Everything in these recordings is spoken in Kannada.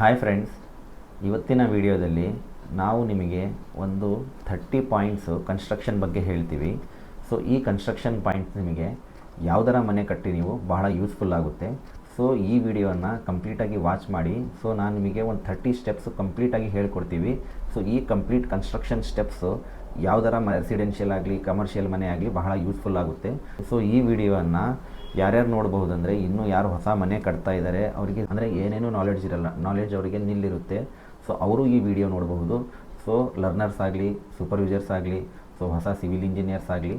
ಹಾಯ್ ಫ್ರೆಂಡ್ಸ್ ಇವತ್ತಿನ ವಿಡಿಯೋದಲ್ಲಿ ನಾವು ನಿಮಗೆ ಒಂದು ಥರ್ಟಿ ಪಾಯಿಂಟ್ಸು ಕನ್ಸ್ಟ್ರಕ್ಷನ್ ಬಗ್ಗೆ ಹೇಳ್ತೀವಿ. ಸೊ ಈ ಕನ್ಸ್ಟ್ರಕ್ಷನ್ ಪಾಯಿಂಟ್ಸ್ ನಿಮಗೆ ಯಾವುದರ ಮನೆ ಕಟ್ಟಿ ನೀವು ಬಹಳ ಯೂಸ್ಫುಲ್ ಆಗುತ್ತೆ. ಸೊ ಈ ವಿಡಿಯೋನ ಕಂಪ್ಲೀಟಾಗಿ ವಾಚ್ ಮಾಡಿ. ಸೊ ನಾನು ನಿಮಗೆ ಒಂದು ಥರ್ಟಿ ಸ್ಟೆಪ್ಸು ಕಂಪ್ಲೀಟಾಗಿ ಹೇಳ್ಕೊಡ್ತೀವಿ. ಸೊ ಈ ಕಂಪ್ಲೀಟ್ ಕನ್ಸ್ಟ್ರಕ್ಷನ್ ಸ್ಟೆಪ್ಸು ಯಾವುದರ ರೆಸಿಡೆನ್ಷಿಯಲ್ ಆಗಲಿ ಕಮರ್ಷಿಯಲ್ ಮನೆ ಆಗಲಿ ಬಹಳ ಯೂಸ್ಫುಲ್ ಆಗುತ್ತೆ. ಸೊ ಈ ವಿಡಿಯೋವನ್ನು ಯಾರ್ಯಾರು ನೋಡ್ಬಹುದಂದರೆ ಇನ್ನೂ ಯಾರು ಹೊಸ ಮನೆ ಕಟ್ತಾ ಇದ್ದಾರೆ ಅವರಿಗೆ ಅಂದರೆ ಏನೇನೂ ನಾಲೆಡ್ಜ್ ಇರಲ್ಲ ನಾಲೆಡ್ಜ್ ಅವರಿಗೆ ನಿಲ್ಲಿರುತ್ತೆ. ಸೊ ಅವರು ಈ ವಿಡಿಯೋ ನೋಡಬಹುದು. ಸೊ ಲರ್ನರ್ಸ್ ಆಗಲಿ ಸೂಪರ್ವೈಸರ್ಸ್ ಆಗಲಿ ಸೊ ಹೊಸ ಸಿವಿಲ್ ಇಂಜಿನಿಯರ್ಸ್ ಆಗಲಿ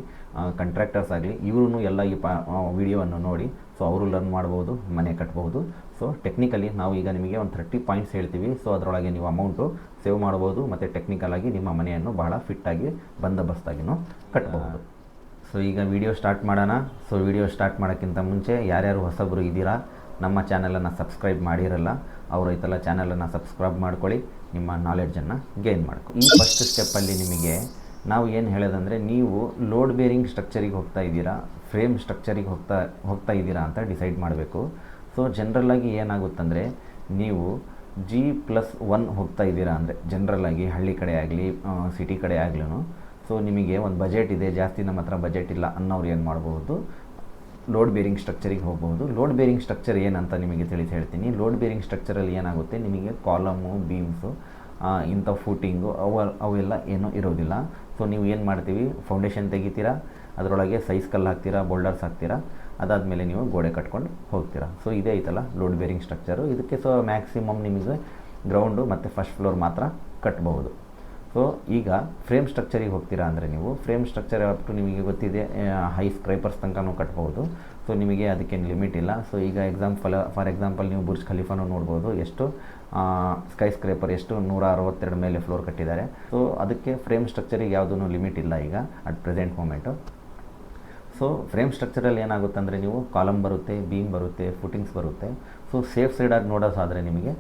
ಕಂಟ್ರಾಕ್ಟರ್ಸ್ ಆಗಲಿ ಇವರು ಎಲ್ಲ ಈ ಪಾ ವಿಡಿಯೋವನ್ನು ನೋಡಿ ಸೊ ಅವರು ಲರ್ನ್ ಮಾಡ್ಬೋದು ಮನೆ ಕಟ್ಬೋದು ಸೊ ಟೆಕ್ನಿಕಲಿ ನಾವು ಈಗ ನಿಮಗೆ ಒಂದು ಥರ್ಟಿ ಪಾಯಿಂಟ್ಸ್ ಹೇಳ್ತೀವಿ. ಸೊ ಅದರೊಳಗೆ ನೀವು ಅಮೌಂಟು ಸೇವ್ ಮಾಡ್ಬೋದು ಮತ್ತು ಟೆಕ್ನಿಕಲಾಗಿ ನಿಮ್ಮ ಮನೆಯನ್ನು ಬಹಳ ಫಿಟ್ಟಾಗಿ ಬಂದೋಬಸ್ತಾಗಿನೂ ಕಟ್ಬಹುದು. ಸೊ ಈಗ ವಿಡಿಯೋ ಸ್ಟಾರ್ಟ್ ಮಾಡೋಣ. ಸೊ ವಿಡಿಯೋ ಸ್ಟಾರ್ಟ್ ಮಾಡೋಕ್ಕಿಂತ ಮುಂಚೆ ಯಾರ್ಯಾರು ಹೊಸಬರು ಇದ್ದೀರಾ ನಮ್ಮ ಚಾನಲನ್ನು ಸಬ್ಸ್ಕ್ರೈಬ್ ಮಾಡಿರಲ್ಲ, ಅವರು ಐತಲ್ಲ ಚಾನಲನ್ನು ಸಬ್ಸ್ಕ್ರೈಬ್ ಮಾಡ್ಕೊಳ್ಳಿ, ನಿಮ್ಮ ನಾಲೆಡ್ಜನ್ನು ಗೇನ್ ಮಾಡ್ಕೊ ಈ ಫಸ್ಟ್ ಸ್ಟೆಪ್ಪಲ್ಲಿ ನಿಮಗೆ ನಾವು ಏನು ಹೇಳೋದಂದರೆ, ನೀವು ಲೋಡ್ ಬೇರಿಂಗ್ ಸ್ಟ್ರಕ್ಚರಿಗೆ ಹೋಗ್ತಾ ಇದ್ದೀರಾ ಫ್ರೇಮ್ ಸ್ಟ್ರಕ್ಚರಿಗೆ ಹೋಗ್ತಾ ಹೋಗ್ತಾ ಇದ್ದೀರಾ ಅಂತ ಡಿಸೈಡ್ ಮಾಡಬೇಕು. ಸೊ ಜನ್ರಲಾಗಿ ಏನಾಗುತ್ತಂದರೆ, ನೀವು ಜಿ ಪ್ಲಸ್ ಒನ್ ಹೋಗ್ತಾ ಇದ್ದೀರಾ ಅಂದರೆ ಜನ್ರಲಾಗಿ ಹಳ್ಳಿ ಕಡೆ ಆಗಲಿ ಸಿಟಿ ಕಡೆ ಆಗ್ಲೂ ಸೊ ನಿಮಗೆ ಒಂದು ಬಜೆಟ್ ಇದೆ, ಜಾಸ್ತಿ ನಮ್ಮ ಹತ್ರ ಬಜೆಟ್ ಇಲ್ಲ ಅನ್ನೋರು ಏನು ಮಾಡ್ಬೋದು? ಲೋಡ್ ಬೇರಿಂಗ್ ಸ್ಟ್ರಕ್ಚರಿಗೆ ಹೋಗ್ಬೋದು. ಲೋಡ್ ಬೇರಿಂಗ್ ಸ್ಟ್ರಕ್ಚರ್ ಏನಂತ ನಿಮಗೆ ತಿಳಿಸಿ ಹೇಳ್ತೀನಿ. ಲೋಡ್ ಬೇರಿಂಗ್ ಸ್ಟ್ರಕ್ಚರಲ್ಲಿ ಏನಾಗುತ್ತೆ? ನಿಮಗೆ ಕಾಲಮು ಬೀಮ್ಸು ಇಂಥ ಫೂಟಿಂಗು ಅವ, ಅವೆಲ್ಲ ಏನೂ ಇರೋದಿಲ್ಲ. ಸೊ ನೀವು ಏನು ಮಾಡ್ತೀವಿ? ಫೌಂಡೇಶನ್ ತೆಗಿತೀರಾ? ಅದರೊಳಗೆ ಸೈಜ್ ಕಲ್ಲು ಹಾಕ್ತೀರಾ? ಬೋಲ್ಡರ್ಸ್ ಹಾಕ್ತೀರಾ? ಅದಾದಮೇಲೆ ನೀವು ಗೋಡೆ ಕಟ್ಕೊಂಡು ಹೋಗ್ತೀರಾ. ಸೊ ಇದೇ ಐತಲ್ಲ ಲೋಡ್ ಬೇರಿಂಗ್ ಸ್ಟ್ರಕ್ಚರು ಇದಕ್ಕೆ ಸೊ ಮ್ಯಾಕ್ಸಿಮಮ್ ನಿಮಗೆ ಗ್ರೌಂಡು ಮತ್ತು ಫಸ್ಟ್ ಫ್ಲೋರ್ ಮಾತ್ರ ಕಟ್ಬಹುದು. ಸೊ ಈಗ ಫ್ರೇಮ್ ಸ್ಟ್ರಕ್ಚರಿಗೆ ಹೋಗ್ತೀರಾ ಅಂದರೆ ನೀವು ಫ್ರೇಮ್ ಸ್ಟ್ರಕ್ಚರ್ ಅಪ್ ಟು ನಿಮಗೆ ಗೊತ್ತಿದೆ ಹೈ ಸ್ಕ್ರೈಪರ್ಸ್ ತನಕನೂ ಕಟ್ಬೋದು. ಸೊ ನಿಮಗೆ ಅದಕ್ಕೇನು ಲಿಮಿಟ್ ಇಲ್ಲ. ಸೊ ಈಗ ಎಕ್ಸಾಂಪಲ್ ಫಾರ್ ಎಕ್ಸಾಂಪಲ್ ನೀವು ಬುರ್ಜ್ ಖಲೀಫಾನು ನೋಡ್ಬೋದು, ಎಷ್ಟು ಸ್ಕೈ ಸ್ಕ್ರೈಪರ್ ಎಷ್ಟು ನೂರ ಅರವತ್ತೆರಡು ಮೇಲೆ ಫ್ಲೋರ್ ಕಟ್ಟಿದ್ದಾರೆ. ಸೊ ಅದಕ್ಕೆ ಫ್ರೇಮ್ ಸ್ಟ್ರಕ್ಚರಿಗೆ ಯಾವುದೂ ಲಿಮಿಟ್ ಇಲ್ಲ ಈಗ at present moment so frame ಸ್ಟ್ರಕ್ಚರಲ್ಲಿ ಏನಾಗುತ್ತೆ ಅಂದರೆ ನೀವು ಕಾಲಮ್ ಬರುತ್ತೆ ಬೀಮ್ ಬರುತ್ತೆ ಫುಟಿಂಗ್ಸ್ ಬರುತ್ತೆ. ಸೊ ಸೇಫ್ ಸೈಡಾಗಿ ನೋಡೋದಾದರೆ ನಿಮಗೆ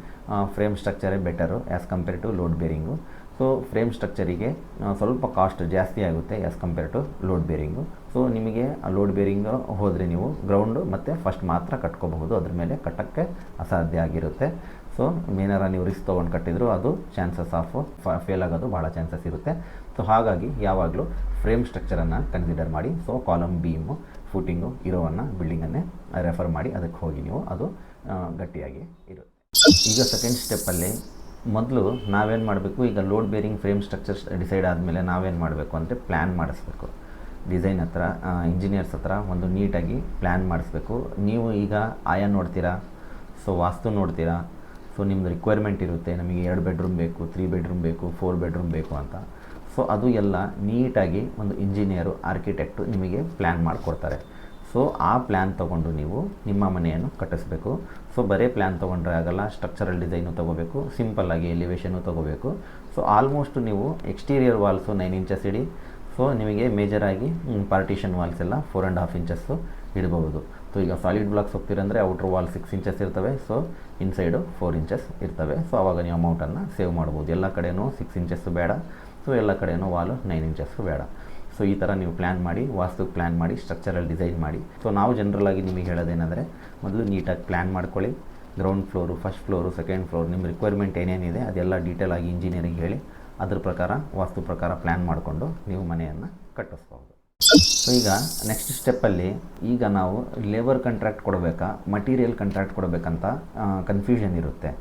frame ಸ್ಟ್ರಕ್ಚರೇ better as compare to load bearing so frame ಸ್ಟ್ರಕ್ಚರಿಗೆ ಸ್ವಲ್ಪ ಕಾಸ್ಟ್ ಜಾಸ್ತಿ ಆಗುತ್ತೆ as compare to load bearing so ನಿಮಗೆ ಲೋಡ್ ಬೇರಿಂಗು ಹೋದರೆ ನೀವು ಗ್ರೌಂಡು ಮತ್ತು ಫಸ್ಟ್ ಮಾತ್ರ ಕಟ್ಕೋಬಹುದು. ಅದ್ರ ಮೇಲೆ ಕಟ್ಟೋಕ್ಕೆ ಅಸಾಧ್ಯ ಆಗಿರುತ್ತೆ. ಸೊ ಏನಾರ ನೀವು ರಿಸ್ಕ್ ತೊಗೊಂಡು ಕಟ್ಟಿದ್ರು ಅದು ಚಾನ್ಸಸ್ ಆಫ್ ಫೇಲ್ ಆಗೋದು ಭಾಳ ಚಾನ್ಸಸ್ ಇರುತ್ತೆ. ಸೊ ಹಾಗಾಗಿ ಯಾವಾಗಲೂ ಫ್ರೇಮ್ ಸ್ಟ್ರಕ್ಚರನ್ನು ಕನ್ಸಿಡರ್ ಮಾಡಿ. ಸೊ ಕಾಲಮ್ ಬೀಮು ಫೂಟಿಂಗು ಇರೋವನ್ನು ಬಿಲ್ಡಿಂಗನ್ನೇ ರೆಫರ್ ಮಾಡಿ. ಅದಕ್ಕೆ ಹೋಗಿ ನೀವು ಅದು ಗಟ್ಟಿಯಾಗಿ ಇರುತ್ತೆ. ಈಗ ಸೆಕೆಂಡ್ ಸ್ಟೆಪ್ಪಲ್ಲಿ ಮೊದಲು ನಾವೇನು ಮಾಡಬೇಕು, ಈಗ load bearing frame structures decide ಆದಮೇಲೆ ನಾವೇನು ಮಾಡಬೇಕು ಅಂದರೆ ಪ್ಲ್ಯಾನ್ ಮಾಡಿಸ್ಬೇಕು. ಡಿಸೈನ್ ಹತ್ರ ಇಂಜಿನಿಯರ್ಸ್ ಹತ್ರ ಒಂದು ನೀಟಾಗಿ ಪ್ಲ್ಯಾನ್ ಮಾಡಿಸ್ಬೇಕು. ನೀವು ಈಗ ಆಯಾ ನೋಡ್ತೀರಾ? ಸೊ ವಾಸ್ತು ನೋಡ್ತೀರಾ? ಸೊ ನಿಮ್ಮದು ರಿಕ್ವೈರ್ಮೆಂಟ್ ಇರುತ್ತೆ, ನಮಗೆ ಎರಡು ಬೆಡ್ರೂಮ್ ಬೇಕು ತ್ರೀ ಬೆಡ್ರೂಮ್ ಬೇಕು ಫೋರ್ ಬೆಡ್ರೂಮ್ ಬೇಕು ಅಂತ. ಸೊ ಅದು ಎಲ್ಲ ನೀಟಾಗಿ ಒಂದು ಇಂಜಿನಿಯರು ಆರ್ಕಿಟೆಕ್ಟು ನಿಮಗೆ ಪ್ಲ್ಯಾನ್ ಮಾಡಿಕೊಡ್ತಾರೆ. ಸೊ ಆ ಪ್ಲ್ಯಾನ್ ತೊಗೊಂಡು ನೀವು ನಿಮ್ಮ ಮನೆಯನ್ನು ಕಟ್ಟಿಸ್ಬೇಕು. ಸೊ ಬರೇ ಪ್ಲ್ಯಾನ್ ತೊಗೊಂಡ್ರೆ ಆಗಲ್ಲ ಸ್ಟ್ರಕ್ಚರಲ್ ಡಿಸೈನು ತೊಗೋಬೇಕು ಸಿಂಪಲ್ಲಾಗಿ ಎಲಿವೇಷನು ತೊಗೋಬೇಕು. ಸೊ ಆಲ್ಮೋಸ್ಟ್ ನೀವು ಎಕ್ಸ್ಟೀರಿಯರ್ ವಾಲ್ಸು ನೈನ್ ಇಂಚಸ್ ಇಡಿ. ಸೊ ನಿಮಗೆ ಮೇಜರಾಗಿ ಪಾರ್ಟಿಷನ್ ವಾಲ್ಸ್ ಎಲ್ಲ ಫೋರ್ ಆ್ಯಂಡ್ ಹಾಫ್ ಇಂಚಸ್ಸು ಇಡಬಹುದು. ಸೊ ಈಗ ಸಾಲಿಡ್ ಬ್ಲಾಕ್ಸ್ ಹೋಗ್ತೀರಂದರೆ ಔಟ್ರ್ ವಾಲ್ ಸಿಕ್ಸ್ ಇಂಚಸ್ ಇರ್ತವೆ. ಸೊ ಇನ್ಸೈಡು ಫೋರ್ ಇಂಚಸ್ ಇರ್ತವೆ. ಸೊ ಆವಾಗ ನೀವು ಅಮೌಂಟನ್ನು ಸೇವ್ ಮಾಡ್ಬೋದು. ಎಲ್ಲ ಕಡೆಯೂ ಸಿಕ್ಸ್ ಇಂಚಸ್ಸು ಬೇಡ. ಸೊ ಎಲ್ಲ ಕಡೆಯೂ ವಾಲು ನೈನ್ ಇಂಚಸ್ಸು ಬೇಡ. ಸೊ ಈ ಥರ ನೀವು ಪ್ಲ್ಯಾನ್ ಮಾಡಿ, ವಾಸ್ತು ಪ್ಲ್ಯಾನ್ ಮಾಡಿ ಸ್ಟ್ರಕ್ಚರಲ್ ಡಿಸೈನ್ ಮಾಡಿ. ಸೊ ನಾವು ಜನರಲಾಗಿ ನಿಮಗೆ ಹೇಳೋದೇನೆಂದರೆ, ಮೊದಲು ನೀಟಾಗಿ ಪ್ಲ್ಯಾನ್ ಮಾಡ್ಕೊಳ್ಳಿ. Ground floor first floor second floor ನಿಮ್ಮ ರಿಕ್ವೈರ್ಮೆಂಟ್ ಏನೇನಿದೆ, ಅದೆಲ್ಲ ಆಗಿ ಇಂಜಿನಿಯರಿಂಗ್ ಹೇಳಿ, ಅದ್ರ ಪ್ರಕಾರ, ವಾಸ್ತು ಪ್ರಕಾರ ಪ್ಲ್ಯಾನ್ ಮಾಡಿಕೊಂಡು ನೀವು ಮನೆಯನ್ನು ಕಟ್ಟಿಸ್ಬೋದು ಸೊ ಈಗ ನೆಕ್ಸ್ಟ್ ಸ್ಟೆಪ್ಪಲ್ಲಿ ಈಗ ನಾವು ಲೇಬರ್ ಕಾಂಟ್ರಾಕ್ಟ್ ಕೊಡಬೇಕಾ ಮಟೀರಿಯಲ್ ಕಾಂಟ್ರಾಕ್ಟ್ ಕೊಡಬೇಕಂತ ಕನ್ಫ್ಯೂಷನ್ ಇರುತ್ತೆ.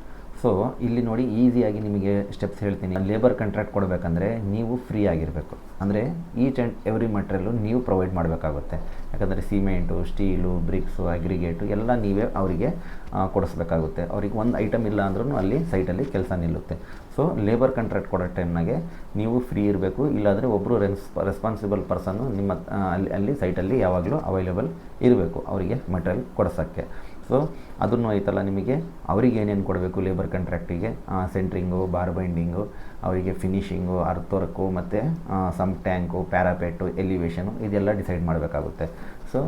ಸೊ ಇಲ್ಲಿ ನೋಡಿ ಈಸಿಯಾಗಿ ನಿಮಗೆ ಸ್ಟೆಪ್ಸ್ ಹೇಳ್ತೀನಿ. ಲೇಬರ್ ಕಾಂಟ್ರಾಕ್ಟ್ ಕೊಡಬೇಕಂದ್ರೆ ನೀವು ಫ್ರೀ ಆಗಿರಬೇಕು. ಅಂದರೆ ಈಚ್ ಆ್ಯಂಡ್ ಎವ್ರಿ ಮಟೀರಿಯಲ್ಲು ನೀವು ಪ್ರೊವೈಡ್ ಮಾಡಬೇಕಾಗುತ್ತೆ. ಯಾಕಂದರೆ ಸಿಮೆಂಟು ಸ್ಟೀಲು ಬ್ರಿಕ್ಸು ಅಗ್ರಿಗೇಟು ಎಲ್ಲ ನೀವೇ ಅವರಿಗೆ ಕೊಡಿಸ್ಬೇಕಾಗುತ್ತೆ. ಅವ್ರಿಗೆ ಒಂದು ಐಟಮ್ ಇಲ್ಲ ಅಂದ್ರೂ ಅಲ್ಲಿ ಸೈಟಲ್ಲಿ ಕೆಲಸ ನಿಲ್ಲುತ್ತೆ. ಸೊ ಲೇಬರ್ ಕಾಂಟ್ರಾಕ್ಟ್ ಕೊಡೋ ಟೈಮ್ನಾಗೆ ನೀವು ಫ್ರೀ ಇರಬೇಕು. ಇಲ್ಲಾಂದರೆ ಒಬ್ಬರು ರೆನ್ಸ್ ರೆಸ್ಪಾನ್ಸಿಬಲ್ ಪರ್ಸನ್ನು ನಿಮ್ಮ ಅಲ್ಲಿ ಅಲ್ಲಿ ಸೈಟಲ್ಲಿ ಯಾವಾಗಲೂ ಅವೈಲೇಬಲ್ ಇರಬೇಕು ಅವರಿಗೆ ಮಟೀರಿಯಲ್ ಕೊಡ್ಸೋಕ್ಕೆ. ಸೊ ಅದನ್ನು ಐತಲ್ಲ ನಿಮಗೆ? ಅವರಿಗೆ ಏನೇನು ಕೊಡಬೇಕು ಲೇಬರ್ ಕಾಂಟ್ರಾಕ್ಟಿಗೆ ಸೆಂಟ್ರಿಂಗು ಬಾರ್ ಬೈಂಡಿಂಗು ಅವರಿಗೆ ಫಿನಿಷಿಂಗು ಅರ್ಥೋರಕ್ಕು ಮತ್ತು ಸಮ್ ಟ್ಯಾಂಕು ಪ್ಯಾರಾಪೆಟ್ಟು ಎಲಿವೇಷನು ಇದೆಲ್ಲ ಡಿಸೈಡ್ ಮಾಡಬೇಕಾಗುತ್ತೆ. ಸೊ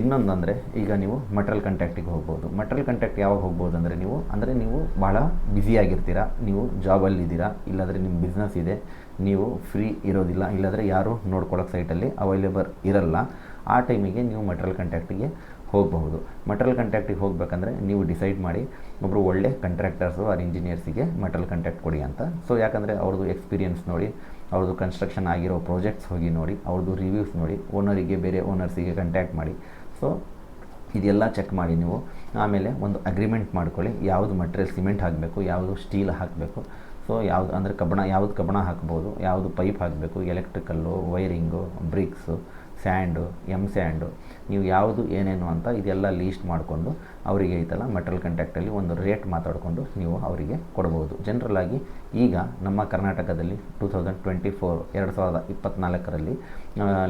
ಇನ್ನೊಂದಂದರೆ ಈಗ ನೀವು ಮಟ್ರಲ್ ಕಾಂಟ್ಯಾಕ್ಟಿಗೆ ಹೋಗ್ಬೋದು. ಮಟ್ರಲ್ ಕಾಂಟ್ಯಾಕ್ಟ್ ಯಾವಾಗ ಹೋಗ್ಬೋದು ಅಂದರೆ ನೀವು ಅಂದರೆ ನೀವು ಭಾಳ ಬ್ಯುಸಿಯಾಗಿರ್ತೀರಾ ನೀವು ಜಾಬಲ್ಲಿದ್ದೀರಾ ಇಲ್ಲಾಂದರೆ ನಿಮ್ಮ ಬಿಸ್ನೆಸ್ ಇದೆ, ನೀವು ಫ್ರೀ ಇರೋದಿಲ್ಲ, ಇಲ್ಲಾಂದರೆ ಯಾರು ನೋಡ್ಕೊಳ್ಳೋಕೆ ಸೈಟಲ್ಲಿ ಅವೈಲೇಬಲ್ ಇರಲ್ಲ. ಆ ಟೈಮಿಗೆ ನೀವು ಮಟ್ರಲ್ ಕಾಂಟ್ಯಾಕ್ಟಿಗೆ ಹೋಗಬಹುದು. ಮೆಟ್ರಲ್ ಕಾಂಟ್ರಾಕ್ಟಿಗೆ ಹೋಗಬೇಕಂದ್ರೆ ನೀವು ಡಿಸೈಡ್ ಮಾಡಿ ಒಬ್ಬರು ಒಳ್ಳೆ ಕಾಂಟ್ರಾಕ್ಟರ್ಸು ಆರ್ ಇಂಜಿನಿಯರ್ಸಿಗೆ ಮೆಟ್ರಲ್ ಕಾಂಟ್ರಾಕ್ಟ್ ಕೊಡಿ ಅಂತ. ಸೊ ಯಾಕಂದರೆ ಅವ್ರದ್ದು ಎಕ್ಸ್ಪೀರಿಯನ್ಸ್ ನೋಡಿ, ಅವ್ರದ್ದು ಕನ್ಸ್ಟ್ರಕ್ಷನ್ ಆಗಿರೋ ಪ್ರಾಜೆಕ್ಟ್ಸ್ ಹೋಗಿ ನೋಡಿ, ಅವ್ರದ್ದು ರಿವ್ಯೂಸ್ ನೋಡಿ ಓನರಿಗೆ ಬೇರೆ ಓನರ್ಸಿಗೆ ಕಾಂಟ್ಯಾಕ್ಟ್ ಮಾಡಿ. ಸೊ ಇದೆಲ್ಲ ಚೆಕ್ ಮಾಡಿ ನೀವು. ಆಮೇಲೆ ಒಂದು ಅಗ್ರಿಮೆಂಟ್ ಮಾಡ್ಕೊಳ್ಳಿ, ಯಾವುದು ಮಟೀರಿಯಲ್ ಸಿಮೆಂಟ್ ಹಾಕಬೇಕು, ಯಾವುದು ಸ್ಟೀಲ್ ಹಾಕಬೇಕು. ಸೊ ಯಾವುದು ಅಂದರೆ ಕಬ್ಬಣ, ಯಾವುದು ಕಬ್ಬಣ ಹಾಕ್ಬೋದು, ಯಾವುದು ಪೈಪ್ ಹಾಕಬೇಕು electrical wiring bricks sand M sand ನೀವು ಯಾವುದು, ಏನೇನು ಅಂತ ಇದೆಲ್ಲ ಲೀಸ್ಟ್ ಮಾಡಿಕೊಂಡು ಅವರಿಗೆ ಐತಲ್ಲ ಮೆಟ್ರಲ್ ಕಂಟ್ಯಾಕ್ಟಲ್ಲಿ ಒಂದು ರೇಟ್ ಮಾತಾಡಿಕೊಂಡು ನೀವು ಅವರಿಗೆ ಕೊಡ್ಬೋದು. ಜನರಲಾಗಿ ಈಗ ನಮ್ಮ ಕರ್ನಾಟಕದಲ್ಲಿ ಟೂ ತೌಸಂಡ್ ಟ್ವೆಂಟಿ ಫೋರ್ ಎರಡು ಸಾವಿರದ ಇಪ್ಪತ್ತ್ನಾಲ್ಕರಲ್ಲಿ